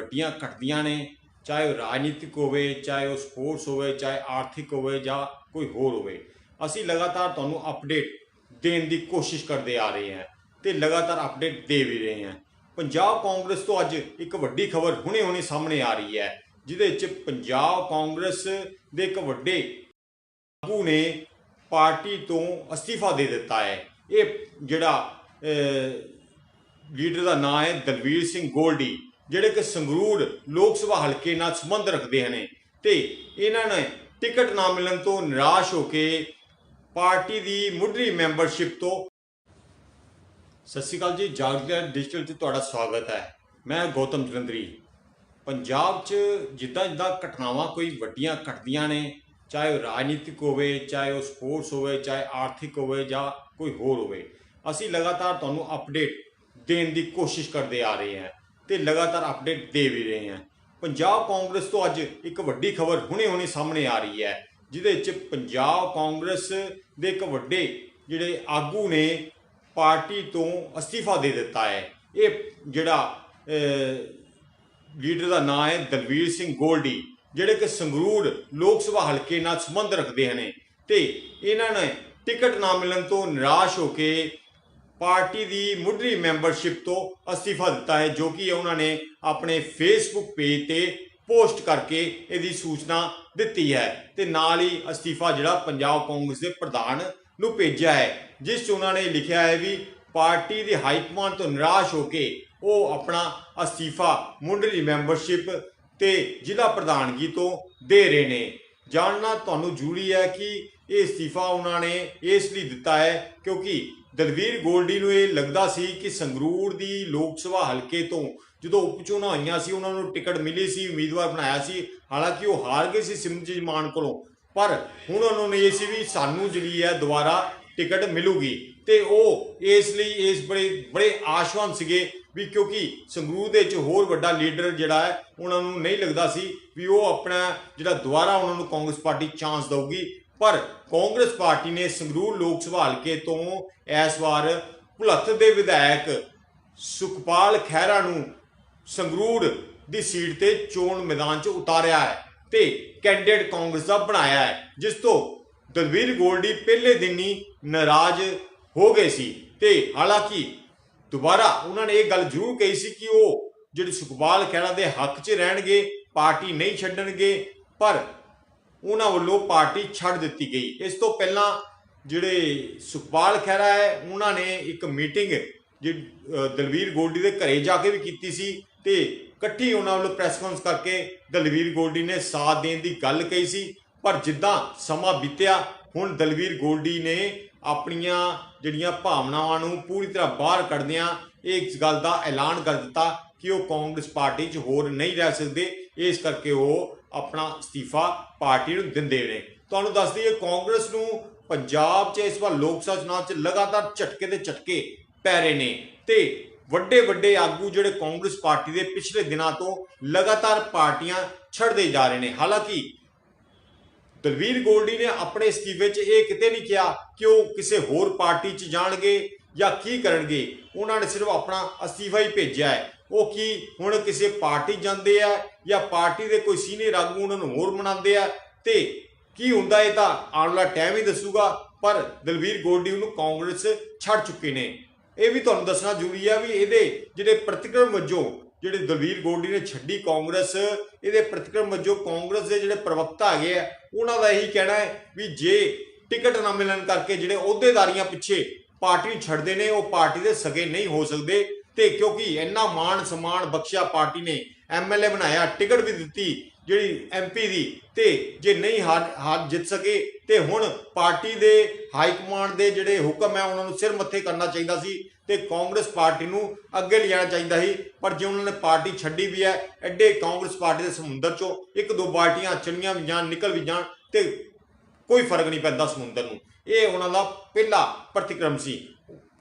ਵੱਡੀਆਂ ਘਟਦੀਆਂ ਨੇ, ਚਾਹੇ ਉਹ ਰਾਜਨੀਤਿਕ ਹੋਵੇ, ਚਾਹੇ ਉਹ ਸਪੋਰਟਸ ਹੋਵੇ, ਚਾਹੇ ਆਰਥਿਕ ਹੋਵੇ ਜਾਂ ਕੋਈ ਹੋਰ ਹੋਵੇ, ਅਸੀਂ ਲਗਾਤਾਰ ਤੁਹਾਨੂੰ ਅਪਡੇਟ ਦੇਣ ਦੀ ਕੋਸ਼ਿਸ਼ ਕਰਦੇ ਆ ਰਹੇ ਹਾਂ ਤੇ ਲਗਾਤਾਰ ਅਪਡੇਟ ਦੇ ਵੀ ਰਹੇ ਹਾਂ। ਪੰਜਾਬ ਕਾਂਗਰਸ ਤੋਂ ਅੱਜ ਇੱਕ ਵੱਡੀ ਖਬਰ ਹੁਣੇ-ਹੁਣੇ ਸਾਹਮਣੇ ਆ ਰਹੀ ਹੈ, ਜਿਹਦੇ ਵਿੱਚ ਪੰਜਾਬ ਕਾਂਗਰਸ ਦੇ ਇੱਕ ਵੱਡੇ ਆਗੂ ਨੇ ਪਾਰਟੀ ਤੋਂ ਅਸਤੀਫਾ ਦੇ ਦਿੱਤਾ ਹੈ। ਇਹ ਜਿਹੜਾ ਲੀਡਰ ਦਾ ਨਾਮ ਹੈ ਦਲਵੀਰ ਸਿੰਘ ਗੋਲਡੀ। ਜਿਹੜੇ ਕਿ ਸੰਗਰੂਰ ਲੋਕ ਸਭਾ ਹਲਕੇ ਨਾਲ ਸੰਬੰਧ ਰੱਖਦੇ ਹਨ ਤੇ ਇਹਨਾਂ ਨੇ ਟਿਕਟ ਨਾ ਮਿਲਣ ਤੋਂ ਨਿਰਾਸ਼ ਹੋ ਕੇ ਪਾਰਟੀ ਦੀ ਮੁੱਢਲੀ ਮੈਂਬਰਸ਼ਿਪ ਤੋਂ ਸਤਿ ਸ਼੍ਰੀ ਅਕਾਲ ਜੀ ਜਾਗਰਣ ਡਿਜੀਟਲ ਤੇ ਤੁਹਾਡਾ ਸਵਾਗਤ ਹੈ। ਮੈਂ ਗੌਤਮ ਜਲੰਧਰੀ। ਪੰਜਾਬ 'ਚ ਜਿੱਦਾਂ ਜਿੱਦਾਂ ਘਟਨਾਵਾਂ ਕੋਈ ਵੱਡੀਆਂ ਘਟਦੀਆਂ ਨੇ, ਚਾਹੇ ਉਹ ਰਾਜਨੀਤਿਕ ਹੋਵੇ, ਚਾਹੇ ਉਹ ਸਪੋਰਟਸ ਹੋਵੇ, ਚਾਹੇ ਆਰਥਿਕ ਹੋਵੇ ਜਾਂ ਕੋਈ ਹੋਰ ਹੋਵੇ, ਅਸੀਂ ਲਗਾਤਾਰ ਤੁਹਾਨੂੰ ਅਪਡੇਟ ਦੇਣ ਦੀ ਕੋਸ਼ਿਸ਼ ਕਰਦੇ ਆ ਰਹੇ ਹਾਂ। ਤੇ ਲਗਾਤਾਰ ਅਪਡੇਟ ਦੇ ਵੀ ਰਹੇ ਹਾਂ। ਪੰਜਾਬ ਕਾਂਗਰਸ ਤੋਂ ਅੱਜ ਇੱਕ ਵੱਡੀ ਖਬਰ ਹੁਣੇ-ਹੁਣੇ ਸਾਹਮਣੇ ਆ ਰਹੀ ਹੈ, ਜਿਹਦੇ ਵਿੱਚ ਪੰਜਾਬ ਕਾਂਗਰਸ ਦੇ ਇੱਕ ਵੱਡੇ ਜਿਹੜੇ ਆਗੂ ਨੇ, ਪਾਰਟੀ ਤੋਂ ਅਸਤੀਫਾ ਦੇ ਦਿੱਤਾ ਹੈ। ਇਹ ਜਿਹੜਾ ਲੀਡਰ ਦਾ ਨਾਮ ਹੈ ਦਲਵੀਰ ਸਿੰਘ ਗੋਲਡੀ, ਜਿਹੜੇ ਕਿ ਸੰਗਰੂਰ ਲੋਕ ਸਭਾ ਹਲਕੇ ਨਾਲ ਸੰਬੰਧ ਰੱਖਦੇ ਹਨ ਤੇ ਇਹਨਾਂ ਨੇ ਟਿਕਟ ਨਾ ਮਿਲਣ ਤੋਂ ਨਿਰਾਸ਼ ਹੋ ਕੇ ਪਾਰਟੀ ਦੀ ਮੁੱਢਲੀ ਮੈਂਬਰਸ਼ਿਪ ਤੋਂ ਅਸਤੀਫਾ ਦਿੱਤਾ ਹੈ, ਜੋ ਕਿ ਉਹਨਾਂ ਨੇ ਆਪਣੇ ਫੇਸਬੁੱਕ ਪੇਜ ਤੇ ਪੋਸਟ ਕਰਕੇ ਇਹਦੀ ਸੂਚਨਾ ਦਿੱਤੀ ਹੈ। ਤੇ ਨਾਲ ਹੀ ਅਸਤੀਫਾ ਜਿਹੜਾ ਪੰਜਾਬ ਕਾਂਗਰਸ ਦੇ ਪ੍ਰਧਾਨ ਨੂੰ ਭੇਜਿਆ ਹੈ, ਜਿਸ 'ਚ ਉਹਨਾਂ ਨੇ ਲਿਖਿਆ ਹੈ ਵੀ ਪਾਰਟੀ ਦੇ ਹਾਈ ਤੋਂ ਨਿਰਾਸ਼ ਹੋ ਕੇ ਉਹ ਆਪਣਾ ਅਸਤੀਫਾ ਮੁੱਢਲੀ ਮੈਂਬਰਸ਼ਿਪ ਤੇ ਜ਼ਿਲ੍ਹਾ ਪ੍ਰਧਾਨਗੀ ਤੋਂ ਦੇ ਰਹੇ ਨੇ। ਜਾਣਨਾ ਤੁਹਾਨੂੰ ਜ਼ਰੂਰੀ ਹੈ ਕਿ ਇਹ ਅਸਤੀਫਾ ਉਹਨਾਂ ਨੇ ਇਸ ਲਈ ਦਿੱਤਾ ਹੈ ਕਿਉਂਕਿ ਦਲਵੀਰ ਗੋਲਡੀ ਨੂੰ ਇਹ ਲੱਗਦਾ ਸੀ ਕਿ ਸੰਗਰੂਰ ਦੀ ਲੋਕ ਸਭਾ ਹਲਕੇ ਤੋਂ ਜਦੋਂ ਉਪ ਚੋਣਾਂ ਹੋਈਆਂ ਸੀ, ਉਹਨਾਂ ਨੂੰ ਟਿਕਟ ਮਿਲੀ ਸੀ, ਉਮੀਦਵਾਰ ਬਣਾਇਆ ਸੀ। ਹਾਲਾਂਕਿ ਉਹ ਹਾਰ ਗਏ ਸੀ ਸਿਮਰਜੀਤ ਮਾਨ ਕੋਲੋਂ, ਪਰ ਹੁਣ ਉਹਨਾਂ ਨੇ ਇਹ ਸੀ ਵੀ ਸਾਨੂੰ ਜਿਹੜੀ ਹੈ ਦੁਬਾਰਾ ਟਿਕਟ ਮਿਲੂਗੀ ਤੇ ਉਹ ਇਸ ਲਈ ਇਸ ਬੜੇ ਬੜੇ ਆਸ਼ਵਾਨ ਸੀਗੇ ਵੀ ਕਿਉਂਕਿ ਸੰਗਰੂਰ ਦੇ ਵਿੱਚ ਹੋਰ ਵੱਡਾ ਲੀਡਰ ਜਿਹੜਾ ਹੈ, ਉਹਨਾਂ ਨੂੰ ਨਹੀਂ ਲੱਗਦਾ ਸੀ ਵੀ ਉਹ ਆਪਣਾ ਜਿਹੜਾ ਦੁਬਾਰਾ ਉਹਨਾਂ ਨੂੰ ਕਾਂਗਰਸ ਪਾਰਟੀ ਚਾਂਸ ਦਊਗੀ। ਪਰ ਕਾਂਗਰਸ ਪਾਰਟੀ ਨੇ ਸੰਗਰੂਰ ਲੋਕ ਸਭਾ ਹਲਕੇ ਤੋਂ ਇਸ ਵਾਰ ਭੁਲੱਥ ਦੇ ਵਿਧਾਇਕ ਸੁਖਪਾਲ ਖਹਿਰਾ ਨੂੰ ਸੰਗਰੂਰ ਦੀ ਸੀਟ ਤੇ ਚੋਣ ਮੈਦਾਨ 'ਚ ਉਤਾਰਿਆ ਹੈ ਤੇ ਕੈਂਡੀਡੇਟ ਕਾਂਗਰਸ ਦਾ ਬਣਾਇਆ ਹੈ, ਜਿਸ ਤੋਂ ਦਲਵੀਰ ਗੋਲਡੀ ਪਹਿਲੇ ਦਿਨ ਹੀ ਨਾਰਾਜ਼ ਹੋ ਗਏ ਸੀ ਤੇ ਹਾਲਾਂਕਿ ਦੁਬਾਰਾ ਉਹਨਾਂ ਨੇ ਇਹ ਗੱਲ ਜ਼ਰੂਰ ਕਹੀ ਸੀ ਕਿ ਉਹ ਜਿਹੜੇ ਸੁਖਪਾਲ ਖਹਿਰਾ ਦੇ ਹੱਕ 'ਚ ਰਹਿਣਗੇ, ਪਾਰਟੀ ਨਹੀਂ ਛੱਡਣਗੇ, ਪਰ ਉਹਨਾਂ ਵੱਲੋਂ ਪਾਰਟੀ ਛੱਡ ਦਿੱਤੀ ਗਈ। ਇਸ ਤੋਂ ਪਹਿਲਾਂ ਜਿਹੜੇ ਸੁਖਪਾਲ ਖਹਿਰਾ ਹੈ, ਉਹਨਾਂ ਨੇ ਇੱਕ ਮੀਟਿੰਗ ਜਿਹੜੀ ਦਲਵੀਰ ਗੋਲਡੀ ਦੇ ਘਰੇ ਜਾ ਕੇ ਵੀ ਕੀਤੀ ਸੀ ਤੇ ਇਕੱਠੀ ਉਹਨਾਂ ਵੱਲੋਂ ਪ੍ਰੈਸ ਕਾਨਫਰੰਸ ਕਰਕੇ ਦਲਵੀਰ ਗੋਲਡੀ ਨੇ ਸਾਥ ਦੇਣ ਦੀ ਗੱਲ ਕਹੀ ਸੀ। ਪਰ ਜਿੱਦਾਂ ਸਮਾਂ ਬੀਤਿਆ, ਹੁਣ ਦਲਵੀਰ ਗੋਲਡੀ ਨੇ ਆਪਣੀਆਂ ਜਿਹੜੀਆਂ ਭਾਵਨਾਵਾਂ ਨੂੰ ਪੂਰੀ ਤਰ੍ਹਾਂ ਬਾਹਰ ਕੱਢਦਿਆਂ ਇਸ ਗੱਲ ਦਾ ਐਲਾਨ ਕਰ ਦਿੱਤਾ ਕਿ ਉਹ ਕਾਂਗਰਸ ਪਾਰਟੀ 'ਚ ਹੋਰ ਨਹੀਂ ਰਹਿ ਸਕਦੇ। ਇਸ ਕਰਕੇ ਉਹ ਆਪਣਾ ਅਸਤੀਫਾ ਪਾਰਟੀ ਨੂੰ ਦਿੰਦੇ ਨੇ। ਤੁਹਾਨੂੰ ਦੱਸ ਦਈਏ, ਕਾਂਗਰਸ ਨੂੰ ਪੰਜਾਬ 'ਚ ਇਸ ਵਾਰ ਲੋਕ ਸਭਾ ਚੁਣਾਵ 'ਚ ਲਗਾਤਾਰ ਝਟਕੇ ਤੇ ਝਟਕੇ ਪੈ ਰਹੇ ਨੇ ਤੇ ਵੱਡੇ ਵੱਡੇ ਆਗੂ ਜਿਹੜੇ ਕਾਂਗਰਸ ਪਾਰਟੀ ਦੇ ਪਿਛਲੇ ਦਿਨਾਂ ਤੋਂ ਲਗਾਤਾਰ ਪਾਰਟੀਆਂ ਛੱਡਦੇ ਜਾ ਰਹੇ ਨੇ। ਹਾਲਾਂਕਿ ਦਲਵੀਰ ਗੋਲਡੀ ਨੇ ਆਪਣੇ ਅਸਤੀਫੇ 'ਚ ਇਹ ਕਿਤੇ ਨਹੀਂ ਕਿਹਾ ਕਿ ਉਹ ਕਿਸੇ ਹੋਰ ਪਾਰਟੀ 'ਚ ਜਾਣਗੇ ਜਾਂ ਕੀ ਕਰਨਗੇ। ਉਹਨਾਂ ਨੇ ਸਿਰਫ ਆਪਣਾ ਅਸਤੀਫਾ ਹੀ ਭੇਜਿਆ ਹੈ। ਉਹ ਕੀ ਹੁਣ ਕਿਸੇ ਪਾਰਟੀ ਜਾਂਦੇ ਆ ਜਾਂ ਪਾਰਟੀ ਦੇ ਕੋਈ ਸੀਨੀਅਰ ਆਗੂ ਉਹਨਾਂ ਨੂੰ ਹੋਰ ਮਨਾਉਂਦੇ ਆ ਤੇ ਕੀ ਹੁੰਦਾ ਇਹ ਤਾਂ ਆਉਣ ਵਾਲਾ ਟਾਈਮ ਹੀ ਦੱਸੂਗਾ, ਪਰ ਦਲਵੀਰ ਗੋਡੀ ਨੂੰ ਕਾਂਗਰਸ ਛੱਡ ਚੁੱਕੇ ਨੇ। ਇਹ ਵੀ ਤੁਹਾਨੂੰ ਦੱਸਣਾ ਜ਼ਰੂਰੀ ਆ ਵੀ ਇਹਦੇ ਜਿਹੜੇ ਪ੍ਰਤੀਕਰਮ ਵਜੋਂ ਜਿਹੜੇ ਦਲਵੀਰ ਗੋਡੀ ਨੇ ਛੱਡੀ ਕਾਂਗਰਸ, ਇਹਦੇ ਪ੍ਰਤੀਕਰਮ ਵਜੋਂ ਕਾਂਗਰਸ ਦੇ ਜਿਹੜੇ ਪ੍ਰਵਕਤਾ ਹੈਗੇ ਆ, ਉਹਨਾਂ ਦਾ ਇਹੀ ਕਹਿਣਾ ਹੈ ਵੀ ਜੇ ਟਿਕਟ ਨਾ ਮਿਲਣ ਕਰਕੇ ਜਿਹੜੇ ਅਹੁਦੇਦਾਰੀਆਂ ਪਿੱਛੇ ਪਾਰਟੀ ਛੱਡਦੇ ਨੇ, ਉਹ ਪਾਰਟੀ ਦੇ ਸਗੇ ਨਹੀਂ ਹੋ ਸਕਦੇ। ਤੇ ਕਿਉਂਕਿ ਇੰਨਾ ਮਾਣ ਸਨਮਾਨ ਬਖਸ਼ਿਆ ਪਾਰਟੀ ਨੇ ਐਮਐਲਏ ਬਣਾਇਆ, ਟਿਕਟ ਵੀ ਦਿੱਤੀ ਜਿਹੜੀ ਐਮਪੀ ਦੀ, ਤੇ ਜੇ ਨਹੀਂ ਹਾਰ ਜਿੱਤ ਸਕੇ, ਤੇ ਹੁਣ ਪਾਰਟੀ ਦੇ ਹਾਈ ਕਮਾਂਡ ਦੇ ਜਿਹੜੇ ਹੁਕਮ ਹੈ, ਉਹਨਾਂ ਨੂੰ ਸਿਰ ਮੱਥੇ ਕਰਨਾ ਚਾਹੀਦਾ ਸੀ ਤੇ ਕਾਂਗਰਸ ਪਾਰਟੀ ਨੂੰ ਅੱਗੇ ਲਿਜਾਣਾ ਚਾਹੀਦਾ ਸੀ। ਪਰ ਜੇ ਉਹਨਾਂ ਨੇ ਪਾਰਟੀ ਛੱਡੀ ਵੀ ਹੈ, ਐਡੇ ਕਾਂਗਰਸ ਪਾਰਟੀ ਦੇ ਸਮੁੰਦਰ ਚੋਂ ਇੱਕ ਦੋ ਬਾਲਟੀਆਂ ਚਲੀਆਂ ਵੀ ਜਾਣ, ਨਿਕਲ ਵੀ ਜਾਣ, ਤੇ ਕੋਈ ਫ਼ਰਕ ਨਹੀਂ ਪੈਂਦਾ ਸਮੁੰਦਰ ਨੂੰ। ਇਹ ਉਹਨਾਂ ਦਾ ਪਹਿਲਾ ਪ੍ਰਤੀਕਰਮ ਸੀ।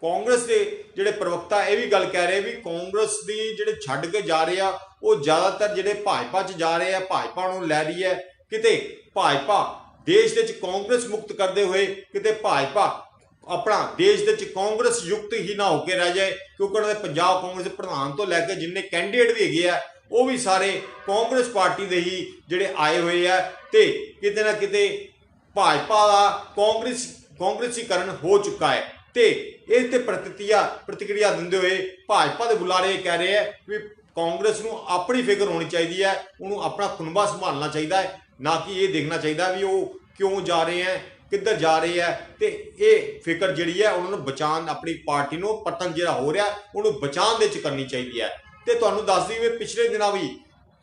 ਕਾਂਗਰਸ ਦੇ ਜਿਹੜੇ ਪ੍ਰਵਕਤਾ ਇਹ ਵੀ ਗੱਲ ਕਹਿ ਰਹੇ ਵੀ ਕਾਂਗਰਸ ਦੀ ਜਿਹੜੇ ਛੱਡ ਕੇ ਜਾ ਰਹੇ ਆ, ਉਹ ਜ਼ਿਆਦਾਤਰ ਜਿਹੜੇ ਭਾਜਪਾ 'ਚ ਜਾ ਰਹੇ ਆ, ਭਾਜਪਾ ਨੂੰ ਲੈ ਰਹੀ ਹੈ। ਕਿਤੇ ਭਾਜਪਾ ਦੇਸ਼ ਦੇ ਵਿੱਚ ਕਾਂਗਰਸ ਮੁਕਤ ਕਰਦੇ ਹੋਏ, ਕਿਤੇ ਭਾਜਪਾ ਆਪਣਾ ਦੇਸ਼ ਦੇ ਵਿੱਚ ਕਾਂਗਰਸ ਯੁਕਤ ਹੀ ਨਾ ਹੋ ਕੇ ਰਹਿ ਜਾਏ, ਕਿਉਂਕਿ ਉਹਨਾਂ ਦੇ ਪੰਜਾਬ ਕਾਂਗਰਸ ਦੇ ਪ੍ਰਧਾਨ ਤੋਂ ਲੈ ਕੇ ਜਿੰਨੇ ਕੈਂਡੀਡੇਟ ਵੀ ਹੈਗੇ ਆ, ਉਹ ਵੀ ਸਾਰੇ ਕਾਂਗਰਸ ਪਾਰਟੀ ਦੇ ਹੀ ਜਿਹੜੇ ਆਏ ਹੋਏ ਆ ਤੇ ਕਿਤੇ ਨਾ ਕਿਤੇ ਭਾਜਪਾ ਦਾ ਕਾਂਗਰਸ, ਕਾਂਗਰਸੀਕਰਨ ਹੋ ਚੁੱਕਾ ਹੈ। ਤੇ ਇਸ ਤੇ ਪ੍ਰਤੀਕਿਰਿਆ ਪ੍ਰਤੀਕਿਰਿਆ ਦਿੰਦੇ ਹੋਏ ਭਾਜਪਾ ਦੇ ਬੁਲਾਰੇ ਇਹ ਕਹਿ ਰਹੇ ਆ ਵੀ ਕਾਂਗਰਸ ਨੂੰ ਆਪਣੀ ਫਿਕਰ ਹੋਣੀ ਚਾਹੀਦੀ ਹੈ, ਉਹਨੂੰ ਆਪਣਾ ਖੁਨਬਾ ਸੰਭਾਲਣਾ ਚਾਹੀਦਾ ਹੈ, ਨਾ ਕਿ ਇਹ ਦੇਖਣਾ ਚਾਹੀਦਾ ਵੀ ਉਹ ਕਿਉਂ ਜਾ ਰਹੇ ਹੈ, ਕਿੱਧਰ ਜਾ ਰਹੇ ਹੈ ਤੇ ਇਹ ਫਿਕਰ ਜਿਹੜੀ ਹੈ ਉਹਨਾਂ ਨੂੰ ਬਚਾਉਣ, ਆਪਣੀ ਪਾਰਟੀ ਨੂੰ ਪਤਨ ਜਿਹੜਾ ਹੋ ਰਿਹਾ, ਉਹਨੂੰ ਬਚਾਉਣ ਦੇ ਚ ਕਰਨੀ ਚਾਹੀਦੀ ਹੈ। ਤੇ ਤੁਹਾਨੂੰ ਦੱਸ ਦਈਏ ਵੀ ਪਿਛਲੇ ਦਿਨਾਂ ਵੀ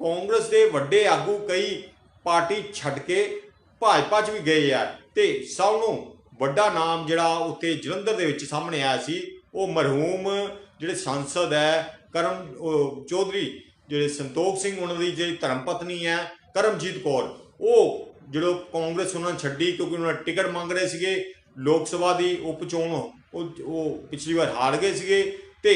ਕਾਂਗਰਸ ਦੇ ਵੱਡੇ ਆਗੂ ਕਈ ਪਾਰਟੀ ਛੱਡ ਕੇ ਭਾਜਪਾ 'ਚ ਵੀ ਗਏ ਆ ਤੇ ਸਭ ਨੂੰ ਵੱਡਾ ਨਾਮ ਜਿਹੜਾ ਉੱਤੇ ਜਲੰਧਰ ਦੇ ਵਿੱਚ ਸਾਹਮਣੇ ਆਇਆ ਸੀ, ਉਹ ਮਰਹੂਮ ਜਿਹੜੇ ਸੰਸਦ ਹੈ, ਕਰਮ ਚੌਧਰੀ ਜਿਹੜੇ ਸੰਤੋਖ ਸਿੰਘ ਉਹਨਾਂ ਦੀ ਜਿਹੜੀ ਧਰਮ ਪਤਨੀ ਹੈ, ਕਰਮਜੀਤ ਕੌਰ, ਉਹ ਜਦੋਂ ਕਾਂਗਰਸ ਉਹਨਾਂ ਨੇ ਛੱਡੀ ਕਿਉਂਕਿ ਉਹਨਾਂ ਟਿਕਟ ਮੰਗ ਰਹੇ ਸੀਗੇ, ਲੋਕ ਸਭਾ ਦੀ ਉਪ ਚੋਣ ਉਹ ਉਹ ਪਿਛਲੀ ਵਾਰ ਹਾਰ ਗਏ ਸੀਗੇ ਤੇ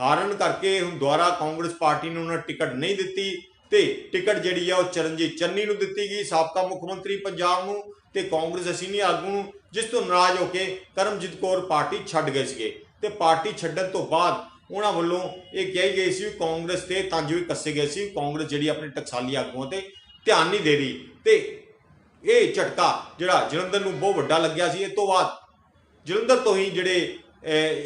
ਹਾਰਨ ਕਰਕੇ ਹੁਣ ਦੁਬਾਰਾ ਕਾਂਗਰਸ ਪਾਰਟੀ ਨੇ ਉਹਨਾਂ ਟਿਕਟ ਨਹੀਂ ਦਿੱਤੀ। ਤੇ ਟਿਕਟ ਜਿਹੜੀ ਆ ਉਹ ਚਰਨਜੀਤ ਚੰਨੀ ਨੂੰ ਦਿੱਤੀ ਗਈ, ਸਾਬਕਾ ਮੁੱਖ ਮੰਤਰੀ ਪੰਜਾਬ ਨੂੰ ਤੇ ਕਾਂਗਰਸ ਅਸੀਨੀ ਆਗੂ ਨੂੰ, ਜਿਸ ਤੋਂ ਨਾਰਾਜ਼ ਹੋ ਕੇ ਕਰਮਜੀਤ ਕੌਰ ਪਾਰਟੀ ਛੱਡ ਗਏ ਸੀਗੇ। ਤੇ ਪਾਰਟੀ ਛੱਡਣ ਤੋਂ ਬਾਅਦ ਉਹਨਾਂ ਵੱਲੋਂ ਇਹ ਕਹੀ ਗਈ ਸੀ ਵੀ ਕਾਂਗਰਸ ਤੇ ਤੰਜ ਵੀ ਕੱਸੇ ਗਏ ਸੀ, ਕਾਂਗਰਸ ਜਿਹੜੀ ਆਪਣੇ ਟਕਸਾਲੀ ਆਗੂਆਂ ਤੇ ਧਿਆਨ ਨਹੀਂ ਦੇ ਰਹੀ। ਤੇ ਇਹ ਝਟਕਾ ਜਿਹੜਾ ਜਲੰਧਰ ਨੂੰ ਬਹੁਤ ਵੱਡਾ ਲੱਗਿਆ ਸੀ। ਇਹ ਤੋਂ ਬਾਅਦ ਜਲੰਧਰ ਤੋਂ ਹੀ ਜਿਹੜੇ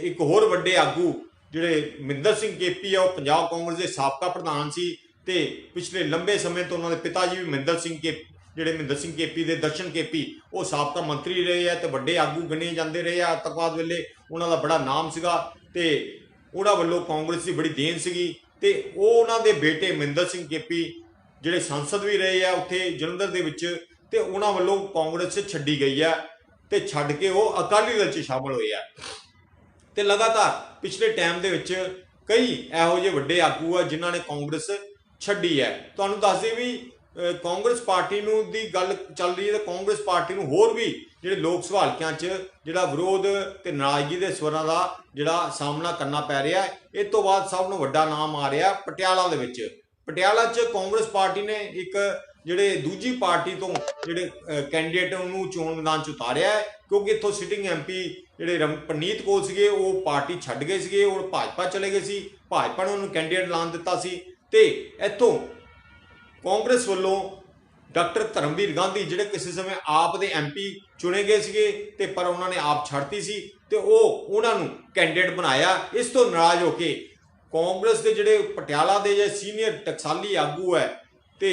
ਇੱਕ ਹੋਰ ਵੱਡੇ ਆਗੂ ਜਿਹੜੇ ਮਿੰਦਰ ਸਿੰਘ ਕੇਪੀ ਆ, ਉਹ ਪੰਜਾਬ ਕਾਂਗਰਸ ਦੇ ਸਾਬਕਾ ਪ੍ਰਧਾਨ ਸੀ। ਤੇ ਪਿਛਲੇ ਲੰਬੇ ਸਮੇਂ ਤੋਂ ਉਹਨਾਂ ਦੇ ਪਿਤਾ ਜੀ ਵੀ ਮਹਿੰਦਰ ਸਿੰਘ ਕੇ, ਜਿਹੜੇ ਮਹਿੰਦਰ ਸਿੰਘ ਕੇਪੀ ਦੇ ਦਰਸ਼ਨ ਕੇਪੀ ਉਹ ਸਾਬਕਾ ਮੰਤਰੀ ਰਹੇ ਆ ਤੇ ਵੱਡੇ ਆਗੂ ਗਣੇ ਜਾਂਦੇ ਰਹੇ ਆ ਆਤੰਕਵਾਦ ਵੇਲੇ। ਉਹਨਾਂ ਦਾ ਬੜਾ ਨਾਮ ਸੀਗਾ ਤੇ ਉਹਨਾਂ ਵੱਲੋਂ ਕਾਂਗਰਸ ਦੀ ਬੜੀ ਦੇਣ ਸੀਗੀ ਤੇ ਉਹ ਉਹਨਾਂ ਦੇ ਬੇਟੇ ਮਹਿੰਦਰ ਸਿੰਘ ਕੇਪੀ ਜਿਹੜੇ ਸੰਸਦ ਵੀ ਰਹੇ ਆ ਉੱਥੇ ਜਲੰਧਰ ਦੇ ਵਿੱਚ, ਤੇ ਉਹਨਾਂ ਵੱਲੋਂ ਕਾਂਗਰਸ ਛੱਡੀ ਗਈ ਆ ਤੇ ਛੱਡ ਕੇ ਉਹ ਅਕਾਲੀ ਦਲ 'ਚ ਸ਼ਾਮਲ ਹੋਏ ਆ। ਤੇ ਲਗਾਤਾਰ ਪਿਛਲੇ ਟਾਈਮ ਦੇ ਵਿੱਚ ਕਈ ਇਹੋ ਜਿਹੇ ਵੱਡੇ ਆਗੂ ਆ ਜਿਨ੍ਹਾਂ ਨੇ ਕਾਂਗਰਸ ਛੱਡੀ ਹੈ। ਤੁਹਾਨੂੰ ਦੱਸ ਦਈਏ ਵੀ ਕਾਂਗਰਸ ਪਾਰਟੀ ਨੂੰ ਦੀ ਗੱਲ ਚੱਲ ਰਹੀ ਹੈ ਤਾਂ ਕਾਂਗਰਸ ਪਾਰਟੀ ਨੂੰ ਹੋਰ ਵੀ ਜਿਹੜੇ ਲੋਕ ਸਭਾ ਹਲਕਿਆਂ 'ਚ ਜਿਹੜਾ ਵਿਰੋਧ ਤੇ ਨਾਰਾਜ਼ਗੀ ਦੇ ਸਵਰਾਂ ਦਾ ਜਿਹੜਾ ਸਾਹਮਣਾ ਕਰਨਾ ਪੈ ਰਿਹਾ ਹੈ, ਇਹ ਤੋਂ ਬਾਅਦ ਸਭ ਨੂੰ ਵੱਡਾ ਨਾਮ ਆ ਰਿਹਾ ਪਟਿਆਲਾ ਦੇ ਵਿੱਚ। ਪਟਿਆਲਾ 'ਚ ਕਾਂਗਰਸ ਪਾਰਟੀ ਨੇ ਇੱਕ ਜਿਹੜੇ ਦੂਜੀ ਪਾਰਟੀ ਤੋਂ ਜਿਹੜੇ ਕੈਂਡੀਡੇਟ ਨੂੰ ਚੋਣ ਮੈਦਾਨ 'ਚ ਉਤਾਰਿਆ ਹੈ, ਕਿਉਂਕਿ ਇੱਥੋਂ ਸਿਟਿੰਗ ਐਮਪੀ ਜਿਹੜੇ ਰਮ, ਪਰਨੀਤ ਕੋਲ ਸੀਗੇ, ਉਹ ਪਾਰਟੀ ਛੱਡ ਗਏ ਸੀਗੇ ਔਰ ਭਾਜਪਾ ਚਲੇ ਗਏ ਸੀ। ਭਾਜਪਾ ਨੇ ਉਹਨੂੰ ਕੈਂਡੀਡੇਟ ਐਲਾਨ ਦਿੱਤਾ ਸੀ। ਤੇ ਇੱਥੋਂ ਕਾਂਗਰਸ ਵੱਲੋਂ ਡਾਕਟਰ ਧਰਮਵੀਰ ਗਾਂਧੀ ਜਿਹੜੇ ਕਿਸੇ ਸਮੇਂ ਆਪ ਦੇ ਐਮਪੀ ਚੁਣੇ ਗਏ ਸੀਗੇ ਤੇ ਪਰ ਉਹਨਾਂ ਨੇ ਆਪ ਛੱਡਤੀ ਸੀ ਤੇ ਉਹ ਉਹਨਾਂ ਨੂੰ ਕੈਂਡੀਡੇਟ ਬਣਾਇਆ। ਇਸ ਤੋਂ ਨਾਰਾਜ਼ ਹੋ ਕੇ ਕਾਂਗਰਸ ਦੇ ਜਿਹੜੇ ਪਟਿਆਲਾ ਦੇ ਜਿਹੜੇ ਸੀਨੀਅਰ ਟਕਸਾਲੀ ਆਗੂ ਹੈ ਤੇ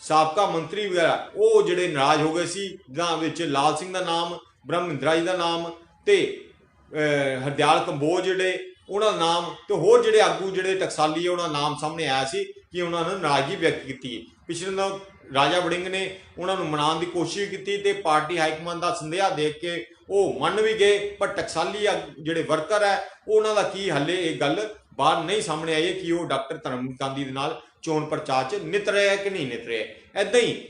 ਸਾਬਕਾ ਮੰਤਰੀ ਵਗੈਰਾ, ਉਹ ਜਿਹੜੇ ਨਾਰਾਜ਼ ਹੋ ਗਏ ਸੀ। ਜਿਨ੍ਹਾਂ ਵਿੱਚ ਲਾਲ ਸਿੰਘ ਦਾ ਨਾਮ, ਬ੍ਰਹਮਿੰਦਰਾ ਜੀ ਦਾ ਨਾਮ ਤੇ ਹਰਦਿਆਲ ਕੰਬੋਜ ਜਿਹੜੇ ਉਹਨਾਂ ਦਾ ਨਾਮ ਤੇ ਹੋਰ ਜਿਹੜੇ ਆਗੂ, ਜਿਹੜੇ ਟਕਸਾਲੀ ਉਹਨਾਂ ਦਾ ਨਾਮ ਸਾਹਮਣੇ ਆਇਆ ਸੀ ਕਿ ਉਹਨਾਂ ਨੇ ਨਾਰਾਜ਼ਗੀ ਵਿਅਕਤ ਕੀਤੀ ਪਿਛਲੇ ਦਿਨ ਰਾਜਾ ਵੜਿੰਗ ਨੇ ਉਹਨਾਂ ਨੂੰ ਮਨਾਉਣ ਦੀ ਕੋਸ਼ਿਸ਼ ਕੀਤੀ ਤੇ ਪਾਰਟੀ ਹਾਈਕਮਾਨ ਦਾ ਸੰਦੇਹਾ ਦੇਖ ਕੇ ਉਹ ਮੰਨ ਵੀ ਗਏ, ਪਰ ਟਕਸਾਲੀ ਆਗ- ਜਿਹੜੇ ਵਰਕਰ ਹੈ, ਉਹਨਾਂ ਦਾ ਕੀ ਹੱਲੇ ਇਹ ਗੱਲ ਬਾਹਰ ਨਹੀਂ ਸਾਹਮਣੇ ਆਈ ਹੈ ਕਿ ਉਹ ਡਾਕਟਰ ਧਰਮ ਗਾਂਧੀ ਦੇ ਨਾਲ ਚੋਣ ਪ੍ਰਚਾਰ 'ਚ ਨਿਤ ਰਿਹਾ ਕਿ ਨਹੀਂ ਨਿਤ ਰਿਹਾ ਹੈ। ਹੀ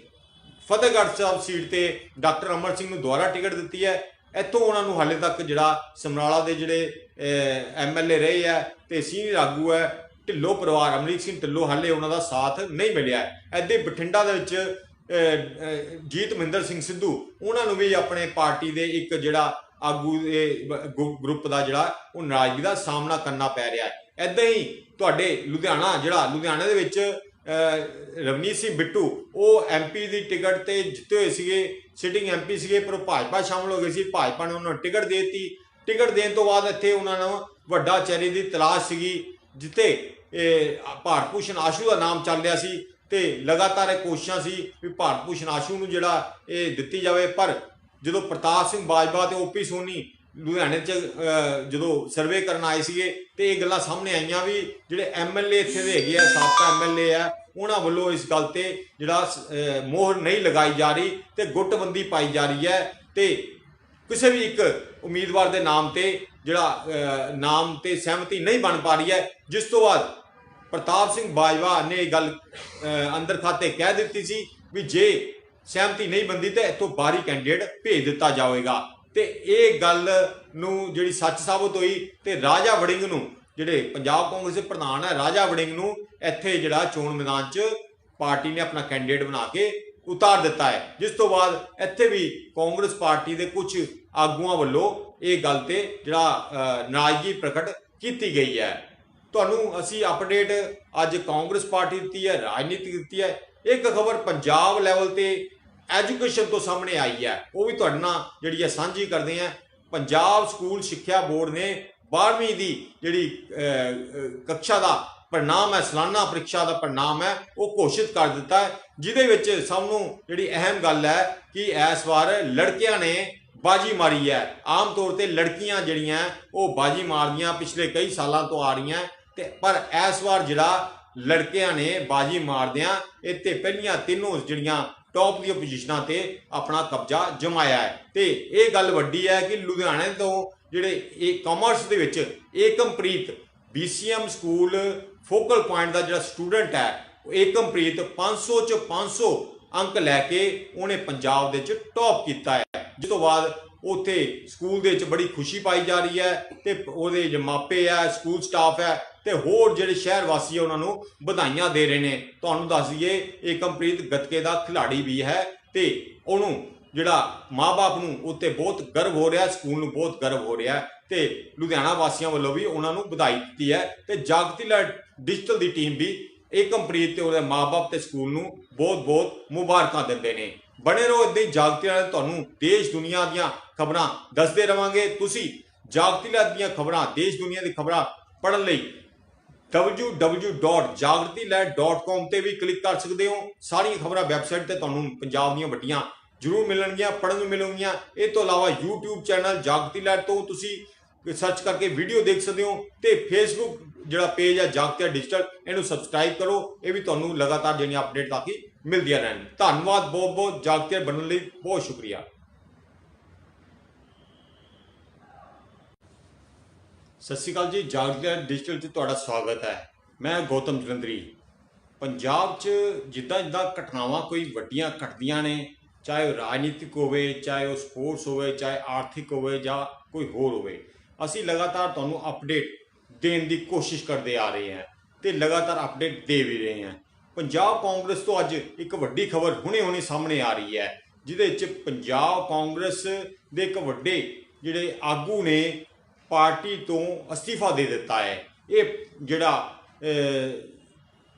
ਫਤਿਹਗੜ੍ਹ ਸਾਹਿਬ ਸੀਟ ਤੇ ਡਾਕਟਰ ਅਮਰ ਸਿੰਘ ਨੂੰ ਦੁਬਾਰਾ ਟਿਕਟ ਦਿੱਤੀ ਹੈ ਇੱਥੋਂ ਉਹਨਾਂ ਨੂੰ ਹਾਲੇ ਤੱਕ ਜਿਹੜਾ ਸਮਰਾਲਾ ਦੇ ਜਿਹੜੇ ਐਮਐਲਏ ਰਹੇ ਆ ਤੇ ਸੀਨੀਅਰ ਆਗੂ ਹੈ ਢਿੱਲੋਂ ਪਰਿਵਾਰ ਅਮਰੀਕ ਸਿੰਘ ਢਿੱਲੋਂ ਹਾਲੇ ਉਹਨਾਂ ਦਾ ਸਾਥ ਨਹੀਂ ਮਿਲਿਆ। ਐਦੇ ਬਠਿੰਡਾ ਦੇ ਵਿੱਚ ਜੀਤ ਮਹਿੰਦਰ ਸਿੰਘ ਸਿੱਧੂ, ਉਹਨਾਂ ਨੂੰ ਵੀ ਆਪਣੇ ਪਾਰਟੀ ਦੇ ਇੱਕ ਜਿਹੜਾ ਆਗੂ ਦੇ ਗੁ- ਗਰੁੱਪ ਦਾ ਜਿਹੜਾ ਉਹ ਨਾਰਾਜ਼ਗੀ ਦਾ ਸਾਹਮਣਾ ਕਰਨਾ ਪੈ ਰਿਹਾ। ਹੈ ਐਦਾਂ ਹੀ ਤੁਹਾਡੇ ਲੁਧਿਆਣਾ, ਜਿਹੜਾ ਲੁਧਿਆਣਾ ਦੇ ਵਿੱਚ ਰਵਨੀਤ ਸਿੰਘ ਬਿੱਟੂ, ਉਹ ਐਮਪੀ ਦੀ ਟਿਕਟ ਤੇ ਜਿੱਤੇ ਹੋਏ ਸੀਗੇ ਸਿਟਿੰਗ ਐਮਪੀ ਸੀਗੇ ਪਰ ਉਹ ਭਾਜਪਾ ਸ਼ਾਮਲ ਹੋ ਗਏ ਸੀ, ਭਾਜਪਾ ਨੇ ਉਹਨਾਂ ਨੂੰ ਟਿਕਟ ਦੇ ਦਿੱਤੀ। ਟਿਕਟ ਦੇਣ ਤੋਂ ਬਾਅਦ ਇੱਥੇ ਉਹਨਾਂ ਨੂੰ ਵੱਡਾ ਚਿਹਰੇ ਦੀ ਤਲਾਸ਼ ਸੀਗੀ ਜਿੱਤੇ ਇਹ ਭਾਰਤ ਭੂਸ਼ਣ ਆਸ਼ੂ ਦਾ ਨਾਮ ਚੱਲ ਰਿਹਾ ਸੀ ਤੇ ਲਗਾਤਾਰ ਇਹ ਕੋਸ਼ਿਸ਼ਾਂ ਸੀ ਵੀ ਭਾਰਤ ਭੂਸ਼ਣ ਆਸ਼ੂ ਨੂੰ ਜਿਹੜਾ ਇਹ ਦਿੱਤੀ ਜਾਵੇ, ਪਰ ਜਦੋਂ ਪ੍ਰਤਾਪ ਸਿੰਘ ਬਾਜਵਾ ਤੇ ਓਪੀ ਸੋਨੀ ਲੁਧਿਆਣੇ ਚ ਜਦੋਂ ਸਰਵੇ ਕਰਨ ਆਏ ਸੀਗੇ ਤੇ ਇਹ ਗੱਲਾਂ ਸਾਹਮਣੇ ਆਈਆਂ ਵੀ ਜਿਹੜੇ ਐਮਐਲਏ ਇੱਥੇ ਦੇ ਹੈਗੇ ਆ ਸਾਬਕਾ ਐਮਐਲਏ ਆ ਉਹਨਾਂ ਵੱਲੋਂ ਇਸ ਗੱਲ ਤੇ ਜਿਹੜਾ ਅਹ, ਮੋਹਰ ਨਹੀਂ ਲਗਾਈ ਜਾ ਰਹੀ ਤੇ ਗੁੱਟਬੰਦੀ ਪਾਈ ਜਾ ਰਹੀ ਹੈ ਤੇ ਕਿਸੇ ਵੀ ਇੱਕ ਉਮੀਦਵਾਰ ਦੇ ਨਾਮ ਤੇ ਜਿਹੜਾ ਨਾਮ ਤੇ ਸਹਿਮਤੀ ਨਹੀਂ ਬਣ ਪਾ ਰਹੀ ਹੈ ਜਿਸ ਤੋਂ ਬਾਅਦ ਪ੍ਰਤਾਪ ਸਿੰਘ ਬਾਜਵਾ ਨੇ ਇਹ ਗੱਲ ਅੰਦਰ ਖਾਤੇ ਕਹਿ ਦਿੱਤੀ ਸੀ ਵੀ ਜੇ ਸਹਿਮਤੀ ਨਹੀਂ ਬੰਦੀ ਤੇ ਇੱਥੋਂ ਬਾਹਰੀ ਕੈਂਡੀਡੇਟ ਭੇਜ ਦਿੱਤਾ ਜਾਵੇਗਾ। ਤੇ ਇਹ ਗੱਲ ਨੂੰ ਜਿਹੜੀ ਸੱਚ ਸਾਬਤ ਹੋਈ ਤੇ ਰਾਜਾ ਵੜਿੰਗ ਨੂੰ, ਜਿਹੜੇ ਪੰਜਾਬ ਕਾਂਗਰਸ ਦੇ ਪ੍ਰਧਾਨ ਹੈ ਰਾਜਾ ਵੜਿੰਗ ਨੂੰ ਇੱਥੇ ਜਿਹੜਾ ਚੋਣ ਮੈਦਾਨ 'ਚ ਪਾਰਟੀ ਨੇ ਆਪਣਾ ਕੈਂਡੀਡੇਟ ਬਣਾ ਕੇ ਉਤਾਰ ਦਿੱਤਾ ਹੈ। ਜਿਸ ਤੋਂ ਬਾਅਦ ਇੱਥੇ ਵੀ ਕਾਂਗਰਸ ਪਾਰਟੀ ਦੇ ਕੁਝ ਆਗੂਆਂ ਵੱਲੋਂ ਇਹ ਗੱਲ ਤੇ ਜਿਹੜਾ ਨਾਰਾਜ਼ਗੀ ਪ੍ਰਗਟ ਕੀਤੀ ਗਈ ਹੈ। ਤੁਹਾਨੂੰ ਅਸੀਂ ਅਪਡੇਟ ਅੱਜ ਕਾਂਗਰਸ ਪਾਰਟੀ ਦਿੱਤੀ ਹੈ, ਰਾਜਨੀਤੀ ਦਿੱਤੀ ਹੈ। ਇੱਕ ਖਬਰ ਪੰਜਾਬ ਲੈਵਲ ਤੇ ਐਜੂਕੇਸ਼ਨ ਤੋਂ ਸਾਹਮਣੇ ਆਈ ਹੈ। ਉਹ ਵੀ ਤੁਹਾਡੇ ਨਾਲ ਜਿਹੜੀ ਹੈ ਸਾਂਝੀ ਕਰਦੇ ਹਾਂ। ਪੰਜਾਬ ਸਕੂਲ ਸਿੱਖਿਆ ਬੋਰਡ ਨੇ 12ਵੀਂ ਦੀ ਜਿਹੜੀ ਕਕਸ਼ਾ ਦਾ ਪਰਿਣਾਮ ਹੈ, ਸਾਲਾਨਾ ਪ੍ਰੀਖਿਆ ਦਾ ਪਰਿਣਾਮ ਹੈ, ਉਹ ਘੋਸ਼ਿਤ ਕਰ ਦਿੱਤਾ ਹੈ। ਜਿਹਦੇ ਵਿੱਚ ਸਭ ਨੂੰ ਜਿਹੜੀ ਅਹਿਮ ਗੱਲ ਹੈ ਕਿ ਇਸ ਵਾਰ ਲੜਕਿਆਂ ਨੇ ਬਾਜੀ ਮਾਰੀ ਹੈ। ਆਮ ਤੌਰ ਤੇ ਲੜਕੀਆਂ ਜਿਹੜੀਆਂ, ਉਹ ਬਾਜੀ ਮਾਰਦੀਆਂ ਪਿਛਲੇ ਕਈ ਸਾਲਾਂ ਤੋਂ ਆ ਰਹੀਆਂ। ਤੇ ਪਰ ਇਸ ਵਾਰ ਜਿਹੜਾ ਲੜਕਿਆਂ ਨੇ ਬਾਜੀ ਮਾਰਦਿਆਂ, ਇੱਥੇ ਪਹਿਲੀਆਂ ਤਿੰਨੋਂ ਜਿਹੜੀਆਂ ਟੌਪ ਦੀਆਂ ਪੋਜੀਸ਼ਨਾਂ ਤੇ ਆਪਣਾ ਕਬਜ਼ਾ ਜਮਾਇਆ ਹੈ। ਤੇ ਇਹ ਗੱਲ ਵੱਡੀ ਹੈ ਕਿ ਲੁਧਿਆਣੇ ਤੋਂ ਜਿਹੜੇ ਇਹ ਕਾਮਰਸ ਦੇ ਵਿੱਚ Ekampreet BCM school focal point ਦਾ ਜਿਹੜਾ ਸਟੂਡੈਂਟ ਹੈ ਉਹ ਏਕਮਪ੍ਰੀਤ 500 ਚ 500 ਅੰਕ ਲੈ ਕੇ ਉਹਨੇ ਪੰਜਾਬ ਦੇ ਵਿੱਚ ਟੌਪ ਕੀਤਾ ਹੈ। ਜਿਸ ਤੋਂ ਬਾਅਦ ਉੱਥੇ ਸਕੂਲ ਦੇ ਵਿੱਚ ਬੜੀ ਖੁਸ਼ੀ ਪਾਈ ਜਾ ਰਹੀ ਹੈ ਤੇ ਉਹਦੇ ਜੋ ਮਾਪੇ ਆ ਸਕੂਲ ਸਟਾਫ ਹੈ ਤੇ ਹੋਰ ਜਿਹੜੇ ਸ਼ਹਿਰ ਵਾਸੀ ਆ ਉਹਨਾਂ ਨੂੰ ਵਧਾਈਆਂ ਦੇ ਰਹੇ ਨੇ। ਤੁਹਾਨੂੰ ਦੱਸ ਦਈਏ ਏਕਮਪ੍ਰੀਤ ਗੱਤਕੇ ਦਾ ਖਿਡਾਰੀ ਵੀ ਹੈ ਤੇ ਉਹਨੂੰ ਜਿਹੜਾ ਮਾਪੇ ਨੂੰ ਉੱਤੇ ਬਹੁਤ ਗਰਵ ਹੋ ਰਿਹਾ, ਸਕੂਲ ਨੂੰ ਬਹੁਤ ਗਰਵ ਹੋ ਰਿਹਾ ਤੇ ਲੁਧਿਆਣਾ ਵਾਸੀਆਂ ਵੱਲੋਂ ਵੀ ਉਹਨਾਂ ਨੂੰ ਵਧਾਈ ਦਿੱਤੀ ਹੈ ਤੇ ਜਾਗਤੀਲਾ ਡਿਜੀਟਲ ਦੀ ਟੀਮ ਵੀ ਏਕਮਪ੍ਰੀਤ ਤੇ ਉਹਦੇ ਮਾਪੇ ਤੇ ਸਕੂਲ ਨੂੰ ਬਹੁਤ-ਬਹੁਤ ਮੁਬਾਰਕਾਂ ਦਿੰਦੇ ਨੇ। ਬਣੇ ਰਹੋ ਇਦਾਂ ਹੀ ਜਾਗਤੀ ਨਾਲ ਤੁਹਾਨੂੰ ਦੇਸ਼ ਦੁਨੀਆ ਦੀਆਂ ਖਬਰਾਂ ਦੱਸਦੇ ਰਵਾਂਗੇ। ਤੁਸੀਂ ਜਾਗਤੀ ਲਹਿਰ ਦੀਆਂ ਖਬਰਾਂ, ਦੇਸ਼ ਦੁਨੀਆ ਦੀ ਖਬਰਾਂ ਪੜ੍ਹਨ ਲਈ www.jagratiland.com ਤੇ ਵੀ ਕਲਿੱਕ ਕਰ ਸਕਦੇ ਹੋ। ਸਾਰੀਆਂ ਖਬਰਾਂ ਵੈਬਸਾਈਟ ਤੇ ਤੁਹਾਨੂੰ ਪੰਜਾਬ ਦੀਆਂ ਵੱਡੀਆਂ ਜ਼ਰੂਰ ਮਿਲਣਗੀਆਂ, ਪੜ੍ਹਨ ਨੂੰ ਮਿਲਣਗੀਆਂ। ਇਹ ਤੋਂ ਇਲਾਵਾ YouTube ਚੈਨਲ ਜਾਗਤੀ ਲਹਿਰ ਤੋਂ ਤੁਸੀਂ ਸਰਚ ਕਰਕੇ ਵੀਡੀਓ ਦੇਖ ਸਕਦੇ ਹੋ ਤੇ Facebook ਜਿਹੜਾ ਪੇਜ ਹੈ ਜਾਗਤੀਆ ਡਿਜੀਟਲ ਇਹਨੂੰ ਸਬਸਕ੍ਰਾਈਬ ਕਰੋ। ਇਹ ਵੀ ਤੁਹਾਨੂੰ ਲਗਾਤਾਰ ਜਿਹੜੀਆਂ ਅਪਡੇਟ ਤਾਂ ਕਿ ਮਿਲਦੀਆਂ ਰਹਿਣ। ਧੰਨਵਾਦ ਬਹੁਤ ਬਹੁਤ ਜਾਗਤੀਆ ਬਣਨ ਲਈ ਬਹੁਤ ਸ਼ੁਕਰੀਆ। ਸਤਿ ਸ਼੍ਰੀ ਅਕਾਲ ਜੀ ਜਾਗਤੀਆ ਡਿਜੀਟਲ 'ਚ ਤੁਹਾਡਾ ਸਵਾਗਤ ਹੈ। ਮੈਂ ਗੌਤਮ ਜਲੰਧਰੀ। ਪੰਜਾਬ 'ਚ ਜਿੱਦਾਂ ਜਿੱਦਾਂ ਘਟਨਾਵਾਂ ਕੋਈ ਵੱਡੀਆਂ ਘਟਦੀਆਂ ਨੇ, ਚਾਹੇ ਉਹ ਰਾਜਨੀਤਿਕ ਹੋਵੇ, ਚਾਹੇ ਉਹ ਸਪੋਰਟਸ ਹੋਵੇ, ਚਾਹੇ ਆਰਥਿਕ ਹੋਵੇ ਜਾਂ ਕੋਈ ਹੋਰ ਹੋਵੇ, ਅਸੀਂ ਲਗਾਤਾਰ ਤੁਹਾਨੂੰ ਅਪਡੇਟ ਦੇਣ ਦੀ ਕੋਸ਼ਿਸ਼ ਕਰਦੇ ਆ ਰਹੇ ਹਾਂ ਤੇ ਲਗਾਤਾਰ ਅਪਡੇਟ ਦੇ ਵੀ ਰਹੇ ਹਾਂ। ਪੰਜਾਬ ਕਾਂਗਰਸ ਤੋਂ ਅੱਜ ਇੱਕ ਵੱਡੀ ਖਬਰ ਹੁਣੇ-ਹੁਣੇ ਸਾਹਮਣੇ ਆ ਰਹੀ ਹੈ, ਜਿਹਦੇ ਵਿੱਚ ਪੰਜਾਬ ਕਾਂਗਰਸ ਦੇ ਇੱਕ ਵੱਡੇ ਜਿਹੜੇ ਆਗੂ ਨੇ ਪਾਰਟੀ ਤੋਂ ਅਸਤੀਫਾ ਦੇ ਦਿੱਤਾ ਹੈ। ਇਹ ਜਿਹੜਾ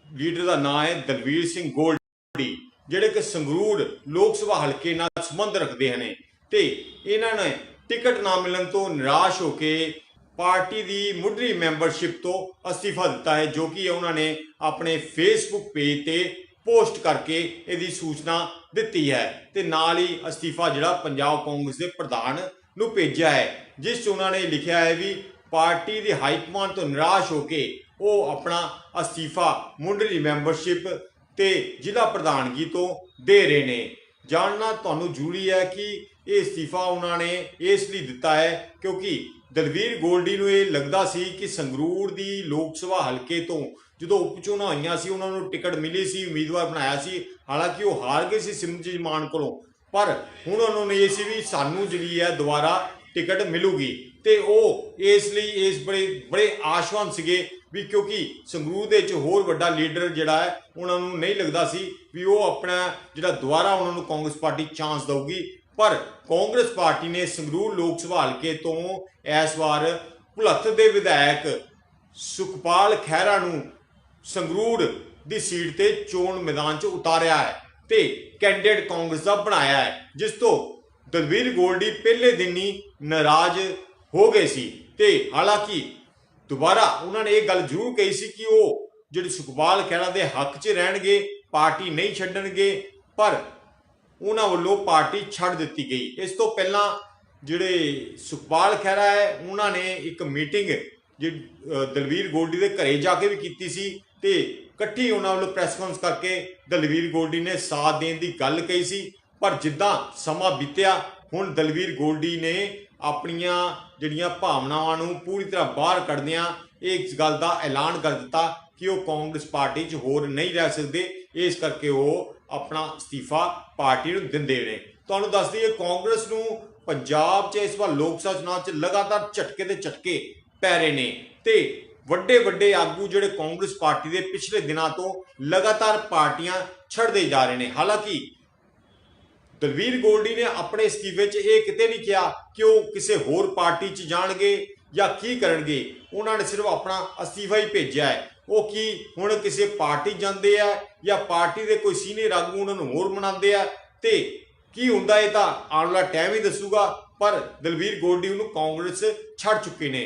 ਲੀਡਰ ਦਾ ਨਾਮ ਹੈ ਦਲਵੀਰ ਸਿੰਘ ਗੋਲਡੀ, ਜਿਹੜੇ ਕਿ ਸੰਗਰੂਰ ਲੋਕ ਸਭਾ ਹਲਕੇ ਨਾਲ ਸੰਬੰਧ ਰੱਖਦੇ ਹਨ ਤੇ ਇਹਨਾਂ ਨੇ ਟਿਕਟ ਨਾ ਮਿਲਣ ਤੋਂ ਨਿਰਾਸ਼ ਹੋ ਕੇ ਪਾਰਟੀ ਦੀ ਮੁੱਢਲੀ ਮੈਂਬਰਸ਼ਿਪ ਤੋਂ ਅਸਤੀਫਾ ਦਿੱਤਾ ਹੈ, ਜੋ ਕਿ ਉਹਨਾਂ ਨੇ ਆਪਣੇ ਫੇਸਬੁੱਕ ਪੇਜ ਤੇ ਪੋਸਟ ਕਰਕੇ ਇਹਦੀ ਸੂਚਨਾ ਦਿੱਤੀ ਹੈ ਤੇ ਨਾਲ ਹੀ ਅਸਤੀਫਾ ਜਿਹੜਾ ਪੰਜਾਬ ਕਾਂਗਰਸ ਦੇ ਪ੍ਰਧਾਨ ਨੂੰ ਭੇਜਿਆ ਹੈ, ਜਿਸ 'ਚ ਉਹਨਾਂ ਨੇ ਲਿਖਿਆ ਹੈ ਵੀ ਪਾਰਟੀ ਦੀ ਹਾਈ ਕਮਾਂਡ ਤੋਂ ਨਿਰਾਸ਼ ਹੋ ਕੇ ਉਹ ਆਪਣਾ ਅਸਤੀਫਾ ਮੁੰਡਲੀ ਮੈਂਬਰਸ਼ਿਪ ਤੇ ਜ਼ਿਲ੍ਹਾ ਪ੍ਰਧਾਨਗੀ ਤੋਂ ਦੇ ਰਹੇ ਨੇ। ਜਾਣਨਾ ਤੁਹਾਨੂੰ ਜ਼ਰੂਰੀ ਹੈ ਕਿ ਇਹ ਅਸਤੀਫਾ ਉਹਨਾਂ ਨੇ ਇਸ ਲਈ ਦਿੱਤਾ ਹੈ ਕਿਉਂਕਿ ਦਲਵੀਰ ਗੋਲਡੀ ਨੂੰ ਇਹ ਲੱਗਦਾ ਸੀ ਕਿ ਸੰਗਰੂਰ ਦੀ ਲੋਕ ਸਭਾ ਹਲਕੇ ਤੋਂ ਜਦੋਂ ਉਪ ਚੋਣਾਂ ਹੋਈਆਂ ਸੀ, ਉਹਨਾਂ ਨੂੰ ਟਿਕਟ ਮਿਲੀ ਸੀ, ਉਮੀਦਵਾਰ ਬਣਾਇਆ ਸੀ। ਹਾਲਾਂਕਿ ਉਹ ਹਾਰ ਗਏ ਸੀ ਸਿਮਰਜੀਤ ਮਾਨ ਕੋਲੋਂ। ਪਰ ਹੁਣ ਉਹਨਾਂ ਨੇ ਇਹ ਸੀ ਵੀ ਸਾਨੂੰ ਜਿਹੜੀ ਹੈ ਦੁਬਾਰਾ ਟਿਕਟ ਮਿਲੂਗੀ ਤੇ ਉਹ ਇਸ ਲਈ ਇਸ ਬੜੇ ਬੜੇ ਆਸ਼ਵਾਨ ਸੀਗੇ ਵੀ ਕਿਉਂਕਿ ਸੰਗਰੂਰ ਦੇ ਵਿੱਚ ਹੋਰ ਵੱਡਾ ਲੀਡਰ ਜਿਹੜਾ ਹੈ, ਉਹਨਾਂ ਨੂੰ ਨਹੀਂ ਲੱਗਦਾ ਸੀ ਵੀ ਉਹ ਆਪਣਾ ਜਿਹੜਾ ਦੁਬਾਰਾ ਉਹਨਾਂ ਨੂੰ ਕਾਂਗਰਸ ਪਾਰਟੀ ਚਾਂਸ ਦਊਗੀ। ਪਰ ਕਾਂਗਰਸ ਪਾਰਟੀ ਨੇ ਸੰਗਰੂਰ ਲੋਕ ਸਭਾ ਹਲਕੇ ਤੋਂ ਇਸ ਵਾਰ ਭੁਲੱਥ ਦੇ ਵਿਧਾਇਕ ਸੁਖਪਾਲ ਖਹਿਰਾ ਨੂੰ ਸੰਗਰੂਰ ਦੀ ਸੀਟ ਤੇ ਚੋਣ ਮੈਦਾਨ 'ਚ ਉਤਾਰਿਆ ਹੈ। ਤੇ ਕੈਂਡੀਡੇਟ ਕਾਂਗਰਸ ਦਾ ਬਣਾਇਆ ਹੈ ਜਿਸ ਤੋਂ ਦਲਵੀਰ ਗੋਲਡੀ ਪਹਿਲੇ ਦਿਨ ਹੀ ਨਾਰਾਜ਼ ਹੋ ਗਏ ਸੀ ਤੇ ਹਾਲਾਂਕਿ ਦੁਬਾਰਾ ਉਹਨਾਂ ਨੇ ਇਹ ਗੱਲ ਜ਼ਰੂਰ ਕਹੀ ਸੀ ਕਿ ਉਹ ਜਿਹੜੇ ਸੁਖਪਾਲ ਖਹਿਰਾ ਦੇ ਹੱਕ 'ਚ ਰਹਿਣਗੇ ਪਾਰਟੀ ਨਹੀਂ ਛੱਡਣਗੇ ਪਰ ਉਹਨਾਂ ਵੱਲੋਂ ਪਾਰਟੀ ਛੱਡ ਦਿੱਤੀ ਗਈ। ਇਸ ਤੋਂ ਪਹਿਲਾਂ ਜਿਹੜੇ ਸੁਖਪਾਲ ਖਹਿਰਾ ਹੈ ਉਹਨਾਂ ਨੇ ਇੱਕ ਮੀਟਿੰਗ ਜਿਹੜੀ ਅ, ਦਲਵੀਰ ਗੋਲਡੀ ਦੇ ਘਰੇ ਜਾ ਕੇ ਵੀ ਕੀਤੀ ਸੀ ਤੇ ਇਕੱਠੀ ਉਹਨਾਂ ਵੱਲੋਂ ਪ੍ਰੈਸ ਕਾਨਫਰੰਸ ਕਰਕੇ ਦਲਵੀਰ ਗੋਲਡੀ ਨੇ ਸਾਥ ਦੇਣ ਦੀ ਗੱਲ ਕਹੀ ਸੀ। ਪਰ ਜਿੱਦਾਂ ਸਮਾਂ ਬੀਤਿਆ, ਹੁਣ ਦਲਵੀਰ ਗੋਲਡੀ ਨੇ ਆਪਣੀਆਂ ਜਿਹੜੀਆਂ ਭਾਵਨਾਵਾਂ ਨੂੰ ਪੂਰੀ ਤਰ੍ਹਾਂ ਬਾਹਰ ਕੱਢਦਿਆਂ ਇਸ ਗੱਲ ਦਾ ਐਲਾਨ ਕਰ ਦਿੱਤਾ ਕਿ ਉਹ ਕਾਂਗਰਸ ਪਾਰਟੀ 'ਚ ਹੋਰ ਨਹੀਂ ਰਹਿ ਸਕਦੇ। ਇਸ ਕਰਕੇ ਉਹ ਆਪਣਾ ਅਸਤੀਫਾ ਪਾਰਟੀ ਨੂੰ ਦਿੰਦੇ ਨੇ। ਤੁਹਾਨੂੰ ਦੱਸ ਦਈਏ, ਕਾਂਗਰਸ ਨੂੰ ਪੰਜਾਬ 'ਚ ਇਸ ਵਾਰ ਲੋਕ ਸਭਾ ਚੁਣਾਵ 'ਚ ਲਗਾਤਾਰ ਝਟਕੇ ਤੇ ਝਟਕੇ ਪੈ ਰਹੇ ਨੇ ਤੇ ਵੱਡੇ ਵੱਡੇ ਆਗੂ ਜਿਹੜੇ ਕਾਂਗਰਸ ਪਾਰਟੀ ਦੇ ਪਿਛਲੇ ਦਿਨਾਂ ਤੋਂ ਲਗਾਤਾਰ ਪਾਰਟੀਆਂ ਛੱਡਦੇ ਜਾ ਰਹੇ ਨੇ। ਹਾਲਾਂਕਿ ਦਲਵੀਰ ਗੋਲਡੀ ਨੇ ਆਪਣੇ ਅਸਤੀਫੇ 'ਚ ਇਹ ਕਿਤੇ ਨਹੀਂ ਕਿਹਾ ਕਿ ਉਹ ਕਿਸੇ ਹੋਰ ਪਾਰਟੀ 'ਚ ਜਾਣਗੇ ਜਾਂ ਕੀ ਕਰਨਗੇ। ਉਹਨਾਂ ਨੇ ਸਿਰਫ ਆਪਣਾ ਅਸਤੀਫਾ ਹੀ ਭੇਜਿਆ ਹੈ। ਉਹ ਕੀ ਹੁਣ ਕਿਸੇ ਪਾਰਟੀ ਜਾਂਦੇ ਆ ਜਾਂ ਪਾਰਟੀ ਦੇ ਕੋਈ ਸੀਨੀਅਰ ਆਗੂ ਉਹਨਾਂ ਨੂੰ ਹੋਰ ਮਨਾਉਂਦੇ ਆ ਤੇ ਕੀ ਹੁੰਦਾ ਇਹ ਤਾਂ ਆਉਣ ਵਾਲਾ ਟਾਈਮ ਹੀ ਦੱਸੂਗਾ, ਪਰ ਦਲਵੀਰ ਗੋਲਡੀ ਨੂੰ ਕਾਂਗਰਸ ਛੱਡ ਚੁੱਕੇ ਨੇ।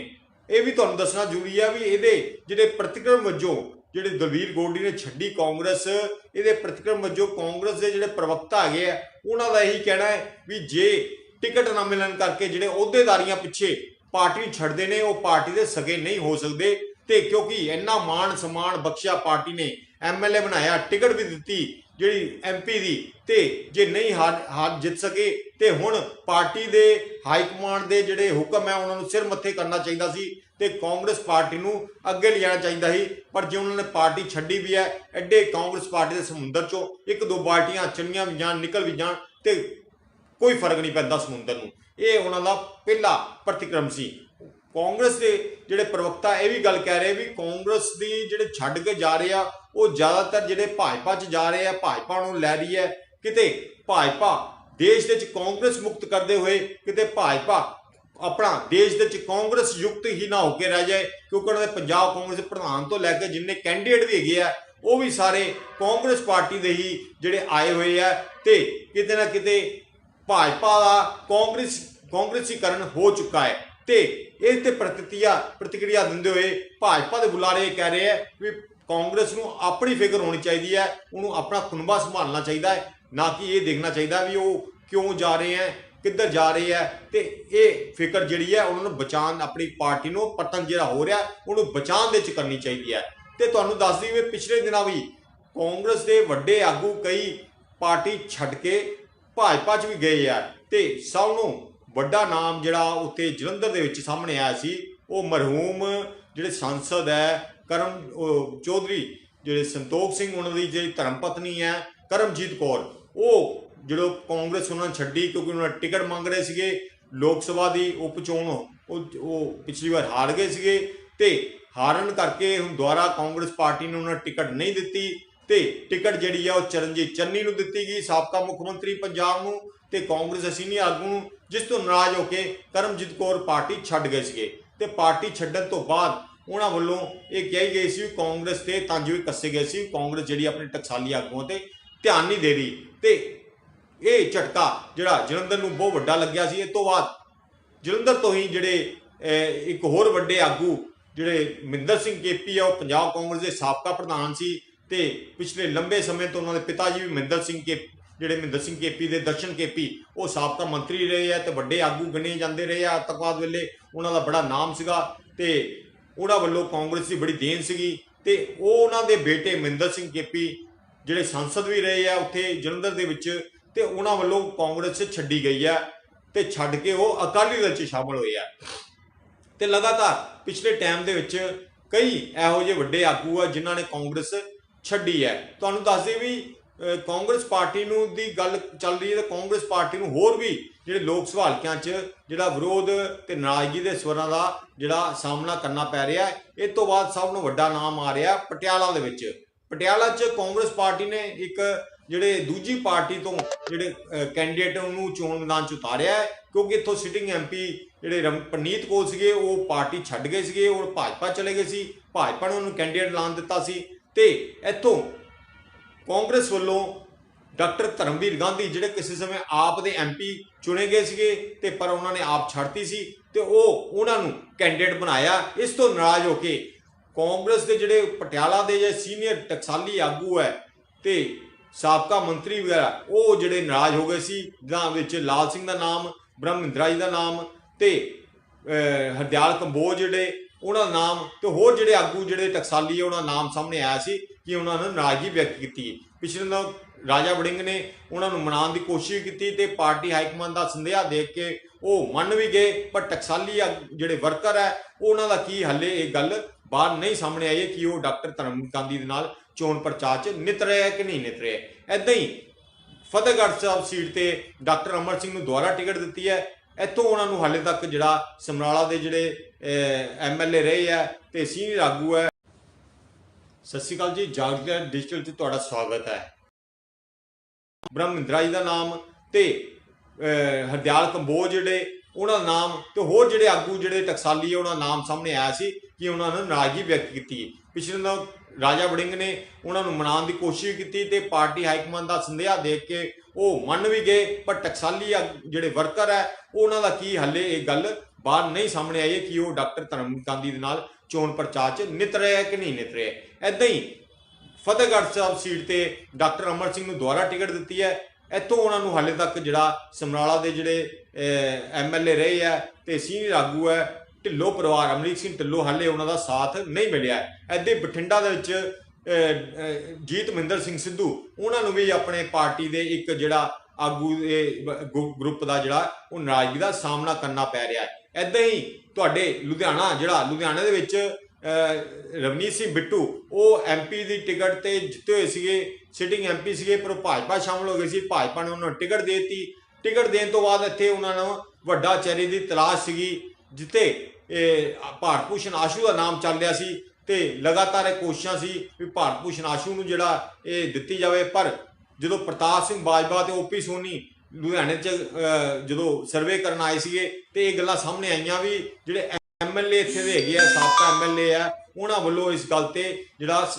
ਇਹ ਵੀ ਤੁਹਾਨੂੰ ਦੱਸਣਾ ਜ਼ਰੂਰੀ ਆ ਵੀ ਇਹਦੇ ਜਿਹੜੇ ਪ੍ਰਤੀਕਰਮ ਵਜੋਂ ਜਿਹੜੇ ਦਲਵੀਰ ਗੋਡੀ ਨੇ ਛੱਡੀ ਕਾਂਗਰਸ, ਇਹਦੇ ਪ੍ਰਤੀਕਰਮ ਵਜੋਂ ਕਾਂਗਰਸ ਦੇ ਜਿਹੜੇ ਪ੍ਰਵਕਤਾ ਹੈਗੇ ਆ, ਉਹਨਾਂ ਦਾ ਇਹੀ ਕਹਿਣਾ ਹੈ ਵੀ ਜੇ ਟਿਕਟ ਨਾ ਮਿਲਣ ਕਰਕੇ ਜਿਹੜੇ ਅਹੁਦੇਦਾਰੀਆਂ ਪਿੱਛੇ ਪਾਰਟੀ ਛੱਡਦੇ ਨੇ, ਉਹ ਪਾਰਟੀ ਦੇ ਸਗੇ ਨਹੀਂ ਹੋ ਸਕਦੇ ਤੇ ਕਿਉਂਕਿ ਇੰਨਾ ਮਾਣ ਸਨਮਾਨ ਬਖਸ਼ਿਆ ਪਾਰਟੀ ਨੇ ਐਮਐਲਏ ਬਣਾਇਆ, ਟਿਕਟ ਵੀ ਦਿੱਤੀ ਜਿਹੜੀ ਐਮਪੀ ਦੀ। ਤੇ ਜੇ ਨਹੀਂ ਹਾਰ ਹਾਰ ਜਿੱਤ ਸਕੇ, ਤੇ ਹੁਣ ਪਾਰਟੀ ਦੇ ਹਾਈ ਕਮਾਂਡ ਦੇ ਜਿਹੜੇ ਹੁਕਮ ਹੈ, ਉਹਨਾਂ ਨੂੰ ਸਿਰ ਮੱਥੇ ਕਰਨਾ ਚਾਹੀਦਾ ਸੀ ਤੇ ਕਾਂਗਰਸ ਪਾਰਟੀ ਨੂੰ ਅੱਗੇ ਲਿਜਾਣਾ ਚਾਹੀਦਾ ਸੀ। ਪਰ ਜੇ ਉਹਨਾਂ ਨੇ ਪਾਰਟੀ ਛੱਡੀ ਵੀ ਹੈ, ਐਡੇ ਕਾਂਗਰਸ ਪਾਰਟੀ ਦੇ ਸਮੁੰਦਰ ਚੋਂ ਇੱਕ ਦੋ ਬਾਲਟੀਆਂ ਚੰਗੀਆਂ ਵੀ ਜਾਣ, ਨਿਕਲ ਵੀ ਜਾਣ, ਤੇ ਕੋਈ ਫ਼ਰਕ ਨਹੀਂ ਪੈਂਦਾ ਸਮੁੰਦਰ ਨੂੰ। ਇਹ ਉਹਨਾਂ ਦਾ ਪਹਿਲਾ ਪ੍ਰਤੀਕਰਮ ਸੀ। ਕਾਂਗਰਸ ਦੇ ਜਿਹੜੇ ਪ੍ਰਵਕਤਾ ਇਹ ਵੀ ਗੱਲ ਕਹਿ ਰਹੇ ਵੀ ਕਾਂਗਰਸ ਦੀ ਜਿਹੜੇ ਛੱਡ ਕੇ ਜਾ ਰਹੇ ਆ ਉਹ ਜ਼ਿਆਦਾਤਰ ਜਿਹੜੇ ਭਾਜਪਾ 'ਚ ਜਾ ਰਹੇ ਆ, ਭਾਜਪਾ ਨੂੰ ਲੈ ਰਹੀ ਹੈ। ਕਿਤੇ ਭਾਜਪਾ ਦੇਸ਼ ਦੇ ਵਿੱਚ ਕਾਂਗਰਸ ਮੁਕਤ ਕਰਦੇ ਹੋਏ, ਕਿਤੇ ਭਾਜਪਾ ਆਪਣਾ ਦੇਸ਼ ਦੇ ਵਿੱਚ ਕਾਂਗਰਸ ਯੁਕਤ ਹੀ ਨਾ ਹੋ ਕੇ ਰਹਿ ਜਾਏ, ਕਿਉਂਕਿ ਉਹਨਾਂ ਦੇ ਪੰਜਾਬ ਕਾਂਗਰਸ ਦੇ ਪ੍ਰਧਾਨ ਤੋਂ ਲੈ ਕੇ ਜਿੰਨੇ ਕੈਂਡੀਡੇਟ ਵੀ ਹੈਗੇ ਆ, ਉਹ ਵੀ ਸਾਰੇ ਕਾਂਗਰਸ ਪਾਰਟੀ ਦੇ ਹੀ ਜਿਹੜੇ ਆਏ ਹੋਏ ਆ। ਤੇ ਕਿਤੇ ਨਾ ਕਿਤੇ ਭਾਜਪਾ ਦਾ ਕਾਂਗਰਸ, ਕਾਂਗਰਸੀਕਰਨ ਹੋ ਚੁੱਕਾ ਹੈ। ਤੇ ਇਸ ਤੇ ਪ੍ਰਤੀਕਿਰਿਆ ਪ੍ਰਤੀਕਿਰਿਆ ਦਿੰਦੇ ਹੋਏ ਭਾਜਪਾ ਦੇ ਬੁਲਾਰੇ ਇਹ ਕਹਿ ਰਹੇ ਆ ਵੀ ਕਾਂਗਰਸ ਨੂੰ ਆਪਣੀ ਫਿਕਰ ਹੋਣੀ ਚਾਹੀਦੀ ਹੈ, ਉਹਨੂੰ ਆਪਣਾ ਖੁਨਬਾ ਸੰਭਾਲਣਾ ਚਾਹੀਦਾ ਹੈ, ਨਾ ਕਿ ਇਹ ਦੇਖਣਾ ਚਾਹੀਦਾ ਵੀ ਉਹ ਕਿਉਂ ਜਾ ਰਹੇ ਹੈ, ਕਿੱਧਰ ਜਾ ਰਹੇ ਹੈ ਤੇ ਇਹ ਫਿਕਰ ਜਿਹੜੀ ਹੈ ਉਹਨਾਂ ਨੂੰ ਬਚਾਉਣ, ਆਪਣੀ ਪਾਰਟੀ ਨੂੰ ਪਤਨ ਜਿਹੜਾ ਹੋ ਰਿਹਾ, ਉਹਨੂੰ ਬਚਾਉਣ ਦੇ ਚ ਕਰਨੀ ਚਾਹੀਦੀ ਹੈ। ਤੇ ਤੁਹਾਨੂੰ ਦੱਸ ਦਈਏ ਪਿਛਲੇ ਦਿਨਾਂ ਵੀ ਕਾਂਗਰਸ ਦੇ ਵੱਡੇ ਆਗੂ ਕਈ ਪਾਰਟੀ ਛੱਡ ਕੇ ਭਾਜਪਾ 'ਚ ਵੀ ਗਏ ਆ ਤੇ ਸਭ ਨੂੰ ਵੱਡਾ ਨਾਮ ਜਿਹੜਾ ਉੱਥੇ ਜਲੰਧਰ ਦੇ ਵਿੱਚ ਸਾਹਮਣੇ ਆਇਆ ਸੀ, ਉਹ ਮਰਹੂਮ ਜਿਹੜੇ ਸੰਸਦ ਹੈ ਕਰਮ, ਉਹ ਚੌਧਰੀ ਜਿਹੜੇ ਸੰਤੋਖ ਸਿੰਘ ਉਹਨਾਂ ਦੀ ਜਿਹੜੀ ਧਰਮ ਪਤਨੀ ਹੈ, ਕਰਮਜੀਤ ਕੌਰ, ਉਹ ਜਦੋਂ ਕਾਂਗਰਸ ਉਹਨਾਂ ਨੇ ਛੱਡੀ ਕਿਉਂਕਿ ਉਹਨਾਂ ਨੇ ਟਿਕਟ ਮੰਗ ਰਹੇ ਸੀਗੇ, ਲੋਕ ਸਭਾ ਦੀ ਉਪ ਚੋਣ, ਉਹ ਪਿਛਲੀ ਵਾਰ ਹਾਰ ਗਏ ਸੀਗੇ ਤੇ ਹਾਰਨ ਕਰਕੇ ਹੁਣ ਦੁਆਰਾ ਕਾਂਗਰਸ ਪਾਰਟੀ ਨੇ ਉਹਨਾਂ ਟਿਕਟ ਨਹੀਂ ਦਿੱਤੀ ਤੇ ਟਿਕਟ ਜਿਹੜੀ ਆ ਉਹ ਚਰਨਜੀਤ ਚੰਨੀ ਨੂੰ ਦਿੱਤੀ ਗਈ, ਸਾਬਕਾ ਮੁੱਖ ਮੰਤਰੀ ਪੰਜਾਬ ਨੂੰ ਤੇ ਕਾਂਗਰਸ ਦੇ ਆਗੂ ਨੂੰ, ਜਿਸ ਤੋਂ ਨਾਰਾਜ਼ ਹੋ ਕੇ ਕਰਮਜੀਤ ਕੌਰ ਪਾਰਟੀ ਛੱਡ ਗਏ ਸੀਗੇ ਤੇ ਪਾਰਟੀ ਛੱਡਣ ਤੋਂ ਬਾਅਦ ਉਹਨਾਂ ਵੱਲੋਂ ਇਹ ਕਹੀ ਗਈ ਸੀ ਵੀ ਕਾਂਗਰਸ ਤੇ ਤੰਜ ਵੀ ਕੱਸੇ ਗਏ ਸੀ, ਕਾਂਗਰਸ ਜਿਹੜੀ ਆਪਣੇ ਟਕਸਾਲੀ ਆਗੂਆਂ ਤੇ ਧਿਆਨ ਨਹੀਂ ਦੇ ਰਹੀ। ਤੇ ਇਹ ਝਟਕਾ ਜਿਹੜਾ ਜਲੰਧਰ ਨੂੰ ਬਹੁਤ ਵੱਡਾ ਲੱਗਿਆ ਸੀ। ਇਹ ਤੋਂ ਬਾਅਦ ਜਲੰਧਰ ਤੋਂ ਹੀ ਜਿਹੜੇ ਇੱਕ ਹੋਰ ਵੱਡੇ ਆਗੂ ਜਿਹੜੇ ਮਿੰਦਰ ਸਿੰਘ ਕੇਪੀ ਆ, ਉਹ ਪੰਜਾਬ ਕਾਂਗਰਸ ਦੇ ਸਾਬਕਾ ਪ੍ਰਧਾਨ ਸੀ ਤੇ ਪਿਛਲੇ ਲੰਬੇ ਸਮੇਂ ਤੋਂ ਉਹਨਾਂ ਦੇ ਪਿਤਾ ਜੀ ਵੀ ਮਿੰਦਰ ਸਿੰਘ ਕੇ ਜਿਹੜੇ ਮਿੰਦਰ ਸਿੰਘ ਕੇਪੀ ਦੇ ਦਰਸ਼ਨ ਕੇਪੀ, ਉਹ ਸਾਬਕਾ ਮੰਤਰੀ ਰਹੇ ਆ ਤੇ ਵੱਡੇ ਆਗੂ ਗਣੇ ਜਾਂਦੇ ਰਹੇ ਆ। ਆਤੰਕਵਾਦ ਵੇਲੇ ਉਹਨਾਂ ਦਾ ਬੜਾ ਨਾਮ ਸੀਗਾ ਤੇ ਉਹਨਾਂ ਵੱਲੋਂ ਕਾਂਗਰਸ ਦੀ ਬੜੀ ਦੇਣ ਸੀਗੀ ਤੇ ਉਹ ਉਹਨਾਂ ਦੇ ਬੇਟੇ ਮਹਿੰਦਰ ਸਿੰਘ ਕੇਪੀ ਜਿਹੜੇ ਸੰਸਦ ਵੀ ਰਹੇ ਆ, ਉੱਥੇ ਜਲੰਧਰ ਦੇ ਵਿੱਚ ਤੇ ਉਹਨਾਂ ਵੱਲੋਂ ਕਾਂਗਰਸ 'ਚ ਛੱਡੀ ਗਈ ਆ ਤੇ ਛੱਡ ਕੇ ਉਹ ਅਕਾਲੀ ਦਲ 'ਚ ਸ਼ਾਮਲ ਹੋਏ ਆ। ਤੇ ਲਗਾਤਾਰ ਪਿਛਲੇ ਟਾਈਮ ਦੇ ਵਿੱਚ ਕਈ ਇਹੋ ਜਿਹੇ ਵੱਡੇ ਆਗੂ ਆ ਜਿਨ੍ਹਾਂ ਨੇ ਕਾਂਗਰਸ ਛੱਡੀ ਹੈ ਤੁਹਾਨੂੰ ਦੱਸ ਵੀ ਕਾਂਗਰਸ ਪਾਰਟੀ ਨੂੰ ਦੀ ਗੱਲ ਚੱਲ ਰਹੀ ਹੈ ਤਾਂ ਕਾਂਗਰਸ ਪਾਰਟੀ ਨੂੰ ਹੋਰ ਵੀ ਜਿਹੜੇ ਲੋਕ ਸਭਾ ਹਲਕਿਆਂ 'ਚ ਜਿਹੜਾ ਵਿਰੋਧ ਤੇ ਨਾਰਾਜ਼ਗੀ ਦੇ ਸਵਰਾਂ ਦਾ ਜਿਹੜਾ ਸਾਹਮਣਾ ਕਰਨਾ ਪੈ ਰਿਹਾ ਹੈ, ਇਹ ਤੋਂ ਬਾਅਦ ਸਭ ਨੂੰ ਵੱਡਾ ਨਾਮ ਆ ਰਿਹਾ ਪਟਿਆਲਾ ਦੇ ਵਿੱਚ। ਪਟਿਆਲਾ 'ਚ ਕਾਂਗਰਸ ਪਾਰਟੀ ਨੇ ਇੱਕ ਜਿਹੜੇ ਦੂਜੀ ਪਾਰਟੀ ਤੋਂ ਜਿਹੜੇ ਕੈਂਡੀਡੇਟ ਨੂੰ ਚੋਣ ਮੈਦਾਨ 'ਚ ਉਤਾਰਿਆ ਹੈ, ਕਿਉਂਕਿ ਇੱਥੋਂ ਸਿਟਿੰਗ ਐਮਪੀ ਜਿਹੜੇ ਰਮ- ਪਰਨੀਤ ਕੌਰ ਸੀਗੇ, ਉਹ ਪਾਰਟੀ ਛੱਡ ਗਏ ਸੀਗੇ, ਉਹ ਭਾਜਪਾ ਚਲੇ ਗਏ ਸੀ। ਭਾਜਪਾ ਨੇ ਉਹਨੂੰ ਕੈਂਡੀਡੇਟ ਐਲਾਨ ਦਿੱਤਾ ਸੀ ਤੇ ਇੱਥੋਂ ਕਾਂਗਰਸ ਵੱਲੋਂ ਡਾਕਟਰ ਧਰਮਵੀਰ ਗਾਂਧੀ ਜਿਹੜੇ ਕਿਸੇ ਸਮੇਂ ਆਪ ਦੇ ਐਮਪੀ ਚੁਣੇ ਗਏ ਸੀਗੇ ਤੇ ਪਰ ਉਹਨਾਂ ਨੇ ਆਪ ਛੱਡਤੀ ਸੀ ਤੇ ਉਹ ਉਹਨਾਂ ਨੂੰ ਕੈਂਡੀਡੇਟ ਬਣਾਇਆ। ਇਸ ਤੋਂ ਨਾਰਾਜ਼ ਹੋ ਕੇ ਕਾਂਗਰਸ ਦੇ ਜਿਹੜੇ ਪਟਿਆਲਾ ਦੇ ਜਿਹੜੇ ਸੀਨੀਅਰ ਟਕਸਾਲੀ ਆਗੂ ਹੈ ਤੇ ਸਾਬਕਾ ਮੰਤਰੀ ਵਗੈਰਾ, ਉਹ ਜਿਹੜੇ ਨਾਰਾਜ਼ ਹੋ ਗਏ ਸੀ। ਜਿਨ੍ਹਾਂ ਵਿੱਚ ਲਾਲ ਸਿੰਘ ਦਾ ਨਾਮ, ਬ੍ਰਹਮਿੰਦਰਾ ਜੀ ਦਾ ਨਾਮ ਤੇ ਹਰਦਿਆਲ ਕੰਬੋਜ ਜਿਹੜੇ, ਉਹਨਾਂ ਦਾ ਨਾਮ ਤੇ ਹੋਰ ਜਿਹੜੇ ਆਗੂ ਜਿਹੜੇ ਟਕਸਾਲੀ ਹੈ ਉਹਨਾਂ ਦਾ ਨਾਮ ਸਾਹਮਣੇ ਆਇਆ ਸੀ। ਕਿ ਉਹਨਾਂ ਨੇ ਨਾਰਾਜ਼ਗੀ ਵਿਅਕਤ ਕੀਤੀ ਪਿਛਲੇ ਦਿਨ ਰਾਜਾ ਵੜਿੰਗ ਨੇ ਉਹਨਾਂ ਨੂੰ ਮਨਾਉਣ ਦੀ ਕੋਸ਼ਿਸ਼ ਕੀਤੀ ਤੇ ਪਾਰਟੀ ਹਾਈਕਮਾਨ ਦਾ ਸੰਦੇਹਾ ਦੇਖ ਕੇ ਉਹ ਮੰਨ ਵੀ ਗਏ, ਪਰ ਟਕਸਾਲੀ ਆਗ- ਜਿਹੜੇ ਵਰਕਰ ਹੈ, ਉਹਨਾਂ ਦਾ ਕੀ ਹੱਲੇ ਇਹ ਗੱਲ ਬਾਹਰ ਨਹੀਂ ਸਾਹਮਣੇ ਆਈ ਹੈ ਕਿ ਉਹ ਡਾਕਟਰ ਧਰਮ ਗਾਂਧੀ ਦੇ ਨਾਲ ਚੋਣ ਪ੍ਰਚਾਰ 'ਚ ਨਿਤ ਰਿਹਾ ਕਿ ਨਹੀਂ ਨਿਤ ਰਿਹਾ। ਐਦਾਂ ਹੀ ਫਤਿਹਗੜ੍ਹ ਸਾਹਿਬ ਸੀਟ ਤੇ ਡਾਕਟਰ ਅਮਰ ਸਿੰਘ ਨੂੰ ਦੁਬਾਰਾ ਟਿਕਟ ਦਿੱਤੀ ਹੈ। ਇੱਥੋਂ ਉਹਨਾਂ ਨੂੰ ਹਾਲੇ ਤੱਕ ਜਿਹੜਾ ਸਮਰਾਲਾ ਦੇ ਜਿਹੜੇ ਐਮਐਲਏ ਰਹੇ ਆ ਤੇ ਸੀਨੀਅਰ ਆਗੂ ਹੈ ਸਤਿ ਸ਼੍ਰੀ ਅਕਾਲ ਜੀ ਜਾਗਰਣ ਡਿਜੀਟਲ 'ਚ ਤੁਹਾਡਾ ਸਵਾਗਤ ਹੈ। ਬ੍ਰਹਮਿੰਦਰਾ ਜੀ ਦਾ ਨਾਮ ਤੇ ਹਰਦਿਆਲ ਕੰਬੋਜ ਜਿਹੜੇ ਉਹਨਾਂ ਦਾ ਨਾਮ ਤੇ ਹੋਰ ਜਿਹੜੇ ਆਗੂ ਜਿਹੜੇ ਟਕਸਾਲੀ ਆ, ਉਹਨਾਂ ਦਾ ਨਾਮ ਸਾਹਮਣੇ ਆਇਆ ਸੀ ਕਿ ਉਹਨਾਂ ਨੇ ਨਾਰਾਜ਼ਗੀ ਵਿਅਕਤ ਕੀਤੀ ਪਿਛਲੇ ਦਿਨ ਰਾਜਾ ਵੜਿੰਗ ਨੇ ਉਹਨਾਂ ਨੂੰ ਮਨਾਉਣ ਦੀ ਕੋਸ਼ਿਸ਼ ਕੀਤੀ ਤੇ ਪਾਰਟੀ ਹਾਈਕਮਾਨ ਦਾ ਸੰਦੇਹਾ ਦੇਖ ਕੇ ਉਹ ਮੰਨ ਵੀ ਗਏ ਪਰ ਟਕਸਾਲੀ ਆ ਜਿਹੜੇ ਵਰਕਰ ਹੈ ਉਹਨਾਂ ਦਾ ਕੀ ਹੱਲੇ ਇਹ ਗੱਲ ਬਾਹਰ ਨਹੀਂ ਸਾਹਮਣੇ ਆਈ ਹੈ ਕਿ ਉਹ ਡਾਕਟਰ ਧਰਮ ਗਾਂਧੀ ਦੇ ਨਾਲ ਚੋਣ ਪ੍ਰਚਾਰ 'ਚ ਨਿਤ ਰਿਹਾ ਕਿ ਨਹੀਂ ਨਿਤ ਰਿਹਾ ਐਦਾਂ ਹੀ ਫਤਿਹਗੜ੍ਹ ਸਾਹਿਬ ਸੀਟ ਤੇ ਡਾਕਟਰ ਅਮਰ ਸਿੰਘ ਨੂੰ ਦੁਬਾਰਾ ਟਿਕਟ ਦਿੱਤੀ ਹੈ। ਇੱਥੋਂ ਉਹਨਾਂ ਨੂੰ ਹਾਲੇ ਤੱਕ ਜਿਹੜਾ ਸਮਰਾਲਾ ਦੇ ਜਿਹੜੇ ਐਮਐਲਏ ਰਹੇ ਆ ਤੇ ਸੀਨੀਅਰ ਆਗੂ ਹੈ, ਢਿੱਲੋਂ ਪਰਿਵਾਰ, ਅਮਰੀਕ ਸਿੰਘ ਢਿੱਲੋਂ ਹਾਲੇ ਉਹਨਾਂ ਦਾ ਸਾਥ ਨਹੀਂ ਮਿਲਿਆ। ਐਦੇ ਬਠਿੰਡਾ ਦੇ ਵਿੱਚ ਜੀਤ ਮਹਿੰਦਰ ਸਿੰਘ ਸਿੱਧੂ, ਉਹਨਾਂ ਨੂੰ ਵੀ ਆਪਣੇ ਪਾਰਟੀ ਦੇ ਇੱਕ ਜਿਹੜਾ ਆਗੂ ਦੇ ਗੁ- ਗਰੁੱਪ ਦਾ ਜਿਹੜਾ ਉਹ ਨਾਰਾਜ਼ਗੀ ਦਾ ਸਾਹਮਣਾ ਕਰਨਾ ਪੈ ਰਿਹਾ ਹੈ। ਐਦਾਂ ਹੀ ਤੁਹਾਡੇ ਲੁਧਿਆਣਾ, ਜਿਹੜਾ ਲੁਧਿਆਣਾ ਦੇ ਵਿੱਚ ਰਵਨੀਤ ਸਿੰਘ ਬਿੱਟੂ, ਉਹ ਐਮਪੀ ਦੀ ਟਿਕਟ ਤੇ ਜਿੱਤੇ ਹੋਏ ਸੀਗੇ ਸਿਟਿੰਗ ਐਮਪੀ ਸੀਗੇ ਪਰ ਉਹ ਭਾਜਪਾ ਸ਼ਾਮਲ ਹੋ ਗਏ ਸੀ, ਭਾਜਪਾ ਨੇ ਉਹਨਾਂ ਨੂੰ ਟਿਕਟ ਦੇ ਦਿੱਤੀ। ਟਿਕਟ ਦੇਣ ਤੋਂ ਬਾਅਦ ਇੱਥੇ ਉਹਨਾਂ ਨੂੰ ਵੱਡਾ ਚਿਹਰੇ ਦੀ ਤਲਾਸ਼ ਸੀਗੀ ਜਿੱਤੇ ਇਹ ਭਾਰਤ ਭੂਸ਼ਣ ਆਸ਼ੂ ਦਾ ਨਾਮ ਚੱਲ ਰਿਹਾ ਸੀ ਤੇ ਲਗਾਤਾਰ ਇਹ ਕੋਸ਼ਿਸ਼ਾਂ ਸੀ ਵੀ ਭਾਰਤ ਭੂਸ਼ਣ ਆਸ਼ੂ ਨੂੰ ਜਿਹੜਾ ਇਹ ਦਿੱਤੀ ਜਾਵੇ, ਪਰ ਜਦੋਂ ਪ੍ਰਤਾਪ ਸਿੰਘ ਬਾਜਵਾ ਤੇ ਓਪੀ ਸੋਨੀ ਲੁਧਿਆਣੇ ਚ ਜਦੋਂ ਸਰਵੇ ਕਰਨ ਆਏ ਸੀਗੇ ਤੇ ਇਹ ਗੱਲਾਂ ਸਾਹਮਣੇ ਆਈਆਂ ਵੀ ਜਿਹੜੇ ਐਮਐਲਏ ਇੱਥੇ ਦੇ ਹੈਗੇ ਆ, ਸਾਬਕਾ ਐਮਐਲਏ ਆ, ਉਹਨਾਂ ਵੱਲੋਂ ਇਸ ਗੱਲ ਤੇ ਜਿਹੜਾ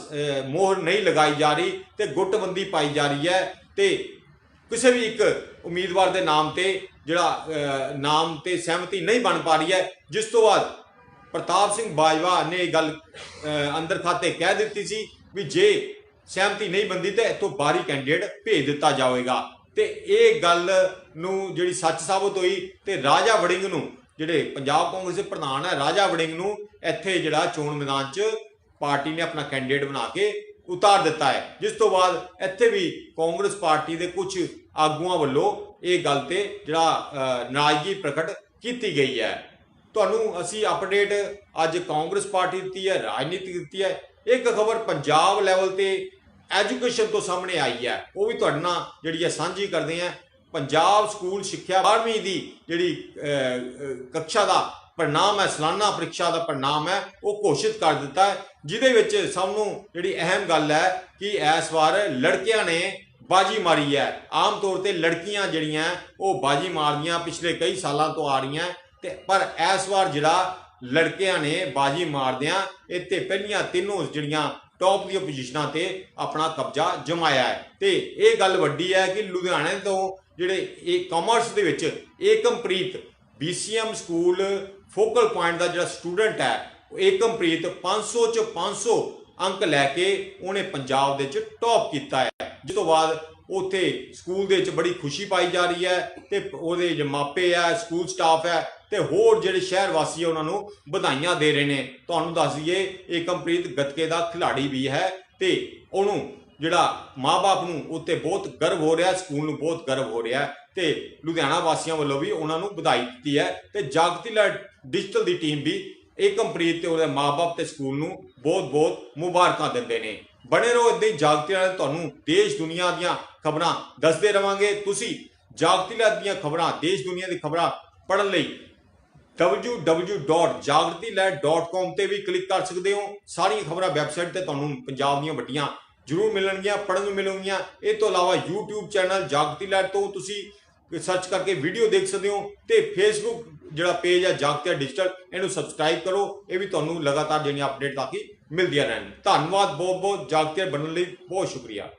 ਮੋਹਰ ਨਹੀਂ ਲਗਾਈ ਜਾ ਰਹੀ ਤੇ ਗੁੱਟਬੰਦੀ ਪਾਈ ਜਾ ਰਹੀ ਹੈ ਤੇ ਕਿਸੇ ਵੀ ਇੱਕ ਉਮੀਦਵਾਰ ਦੇ ਨਾਮ ਤੇ ਜਿਹੜਾ ਨਾਮ ਤੇ ਸਹਿਮਤੀ ਨਹੀਂ ਬਣ ਪਾ ਰਹੀ ਹੈ, ਜਿਸ ਤੋਂ ਬਾਅਦ ਪ੍ਰਤਾਪ ਸਿੰਘ ਬਾਜਵਾ ਨੇ ਇਹ ਗੱਲ ਅੰਦਰ ਖਾਤੇ ਕਹਿ ਦਿੱਤੀ ਸੀ ਵੀ ਜੇ ਸਹਿਮਤੀ ਨਹੀਂ ਬੰਦੀ ਤੇ ਇੱਥੋਂ ਬਾਹਰੀ ਕੈਂਡੀਡੇਟ ਭੇਜ ਦਿੱਤਾ ਜਾਵੇਗਾ। ਤੇ ਇਹ ਗੱਲ ਨੂੰ ਜਿਹੜੀ ਸੱਚ ਸਾਬਤ ਹੋਈ ਤੇ ਰਾਜਾ ਵੜਿੰਗ ਨੂੰ ਜਿਹੜੇ ਪੰਜਾਬ ਕਾਂਗਰਸ ਦੇ ਪ੍ਰਧਾਨ ਹੈ, ਰਾਜਾ ਵੜਿੰਗ ਨੂੰ ਇੱਥੇ ਜਿਹੜਾ ਚੋਣ ਮੈਦਾਨ 'ਚ ਪਾਰਟੀ ਨੇ ਆਪਣਾ ਕੈਂਡੀਡੇਟ ਬਣਾ ਕੇ ਉਤਾਰ ਦਿੱਤਾ ਹੈ। ਜਿਸ ਤੋਂ ਬਾਅਦ ਇੱਥੇ ਵੀ ਕਾਂਗਰਸ ਪਾਰਟੀ ਦੇ ਕੁਝ ਆਗੂਆਂ ਵੱਲੋਂ ਇਹ ਗੱਲ ਤੇ ਜਿਹੜਾ ਨਾਰਾਜ਼ਗੀ ਪ੍ਰਗਟ ਕੀਤੀ ਗਈ ਹੈ। ਤੁਹਾਨੂੰ ਅਸੀਂ ਅਪਡੇਟ ਅੱਜ ਕਾਂਗਰਸ ਪਾਰਟੀ ਦਿੱਤੀ ਹੈ, ਰਾਜਨੀਤੀ ਦਿੱਤੀ ਹੈ। ਇੱਕ ਖਬਰ ਪੰਜਾਬ ਲੈਵਲ ਤੇ ਐਜੂਕੇਸ਼ਨ ਤੋਂ ਸਾਹਮਣੇ ਆਈ ਹੈ। ਉਹ ਵੀ ਤੁਹਾਡੇ ਨਾਲ ਜਿਹੜੀ ਹੈ ਸਾਂਝੀ ਕਰਦੇ ਹਾਂ। ਪੰਜਾਬ ਸਕੂਲ ਸਿੱਖਿਆ 12ਵੀਂ ਦੀ ਜਿਹੜੀ ਕਕਸ਼ਾ ਦਾ ਪਰਿਣਾਮ ਹੈ, ਸਾਲਾਨਾ ਪ੍ਰੀਖਿਆ ਦਾ ਪਰਿਣਾਮ ਹੈ, ਉਹ ਘੋਸ਼ਿਤ ਕਰ ਦਿੱਤਾ ਹੈ, ਜਿਹਦੇ ਵਿੱਚ ਸਭ ਨੂੰ ਜਿਹੜੀ ਅਹਿਮ ਗੱਲ ਹੈ ਕਿ ਇਸ ਵਾਰ ਲੜਕਿਆਂ ਨੇ ਬਾਜੀ ਮਾਰੀ ਹੈ। ਆਮ ਤੌਰ ਤੇ ਲੜਕੀਆਂ ਜਿਹੜੀਆਂ, ਉਹ ਬਾਜੀ ਮਾਰਦੀਆਂ, ਪਿਛਲੇ ਕਈ ਸਾਲਾਂ ਤੋਂ ਆ ਰਹੀਆਂ, ਤੇ ਪਰ ਇਸ ਵਾਰ ਜਿਹੜਾ ਲੜਕਿਆਂ ਨੇ ਬਾਜੀ ਮਾਰਦਿਆਂ, ਇੱਥੇ ਪਹਿਲੀਆਂ ਤਿੰਨੋਂ ਜਿਹੜੀਆਂ ਟੌਪ ਦੀਆਂ ਪੋਜੀਸ਼ਨਾਂ ਤੇ ਆਪਣਾ ਕਬਜ਼ਾ ਜਮਾਇਆ ਹੈ। ਤੇ ਇਹ ਗੱਲ ਵੱਡੀ ਹੈ ਕਿ ਲੁਧਿਆਣੇ ਤੋਂ ਜਿਹੜੇ ਇਹ ਕਾਮਰਸ ਦੇ ਵਿੱਚ Ekampreet BCM school focal point ਦਾ ਜਿਹੜਾ ਸਟੂਡੈਂਟ ਹੈ, ਉਹ ਏਕਮਪ੍ਰੀਤ 500 ਚ 500 ਅੰਕ ਲੈ ਕੇ ਉਹਨੇ ਪੰਜਾਬ ਦੇ ਵਿੱਚ ਟੌਪ ਕੀਤਾ ਹੈ। ਜਿਸ ਤੋਂ ਬਾਅਦ ਉੱਥੇ ਸਕੂਲ ਦੇ ਵਿੱਚ ਬੜੀ ਖੁਸ਼ੀ ਪਾਈ ਜਾ ਰਹੀ ਹੈ ਤੇ ਉਹਦੇ ਜੋ ਮਾਪੇ ਆ ਸਕੂਲ ਸਟਾਫ ਹੈ ਤੇ ਹੋਰ ਜਿਹੜੇ ਸ਼ਹਿਰ ਵਾਸੀ ਆ ਉਹਨਾਂ ਨੂੰ ਵਧਾਈਆਂ ਦੇ ਰਹੇ ਨੇ। ਤੁਹਾਨੂੰ ਦੱਸ ਦਈਏ ਏਕਮਪ੍ਰੀਤ ਗੱਤਕੇ ਦਾ ਖਿਡਾਰੀ ਵੀ ਹੈ ਤੇ ਉਹਨੂੰ ਜਿਹੜਾ ਮਾਪੇ ਨੂੰ ਉੱਤੇ ਬਹੁਤ ਗਰਵ ਹੋ ਰਿਹਾ, ਸਕੂਲ ਨੂੰ ਬਹੁਤ ਗਰਵ ਹੋ ਰਿਹਾ ਤੇ ਲੁਧਿਆਣਾ ਵਾਸੀਆਂ ਵੱਲੋਂ ਵੀ ਉਹਨਾਂ ਨੂੰ ਵਧਾਈ ਦਿੱਤੀ ਹੈ ਤੇ ਜਾਗਤੀ ਲਹਿਰ ਡਿਜੀਟਲ ਦੀ ਟੀਮ ਵੀ ਏਕਮਪ੍ਰੀਤ ਤੇ ਉਹਦੇ ਮਾਪੇ ਤੇ ਸਕੂਲ ਨੂੰ ਬਹੁਤ-ਬਹੁਤ ਮੁਬਾਰਕਾਂ ਦਿੰਦੇ ਨੇ। ਬਣੇ ਰਹੋ ਇਦਾਂ ਹੀ ਜਾਗਤੀ ਨਾਲ ਤੁਹਾਨੂੰ ਦੇਸ਼ ਦੁਨੀਆ ਦੀਆਂ ਖਬਰਾਂ ਦੱਸਦੇ ਰਵਾਂਗੇ। ਤੁਸੀਂ ਜਾਗਤੀ ਲਹਿਰ ਦੀਆਂ ਖਬਰਾਂ, ਦੇਸ਼ ਦੁਨੀਆ ਦੀ ਖਬਰਾਂ ਪੜ੍ਹਨ ਲਈ www.jagratilair.com ਤੇ ਵੀ ਕਲਿੱਕ ਕਰ ਸਕਦੇ ਹੋ। ਸਾਰੀਆਂ ਖਬਰਾਂ ਵੈਬਸਾਈਟ ਤੇ ਤੁਹਾਨੂੰ ਪੰਜਾਬ ਦੀਆਂ ਵੱਡੀਆਂ ਜ਼ਰੂਰ ਮਿਲਣਗੀਆਂ, ਪੜ੍ਹਨ ਨੂੰ ਮਿਲਣਗੀਆਂ। ਇਹ ਤੋਂ ਇਲਾਵਾ YouTube ਚੈਨਲ ਜਾਗਤੀ ਲਹਿਰ ਤੋਂ ਤੁਸੀਂ ਸਰਚ ਕਰਕੇ ਵੀਡੀਓ ਦੇਖ ਸਕਦੇ ਹੋ ਤੇ Facebook ਜਿਹੜਾ ਪੇਜ ਹੈ ਜਾਗਤੀ ਡਿਜੀਟਲ ਇਹਨੂੰ ਸਬਸਕ੍ਰਾਈਬ ਕਰੋ। ਇਹ ਵੀ ਤੁਹਾਨੂੰ ਲਗਾਤਾਰ ਜਿਹੜੀਆਂ ਅਪਡੇਟ ਤਾਂ ਕਿ ਮਿਲਦੀਆਂ ਰਹਿਣ। ਧੰਨਵਾਦ ਬਹੁਤ ਬਹੁਤ ਜਾਗਤੀ ਬਣਨ ਲਈ ਬਹੁਤ ਸ਼ੁਕਰੀਆ।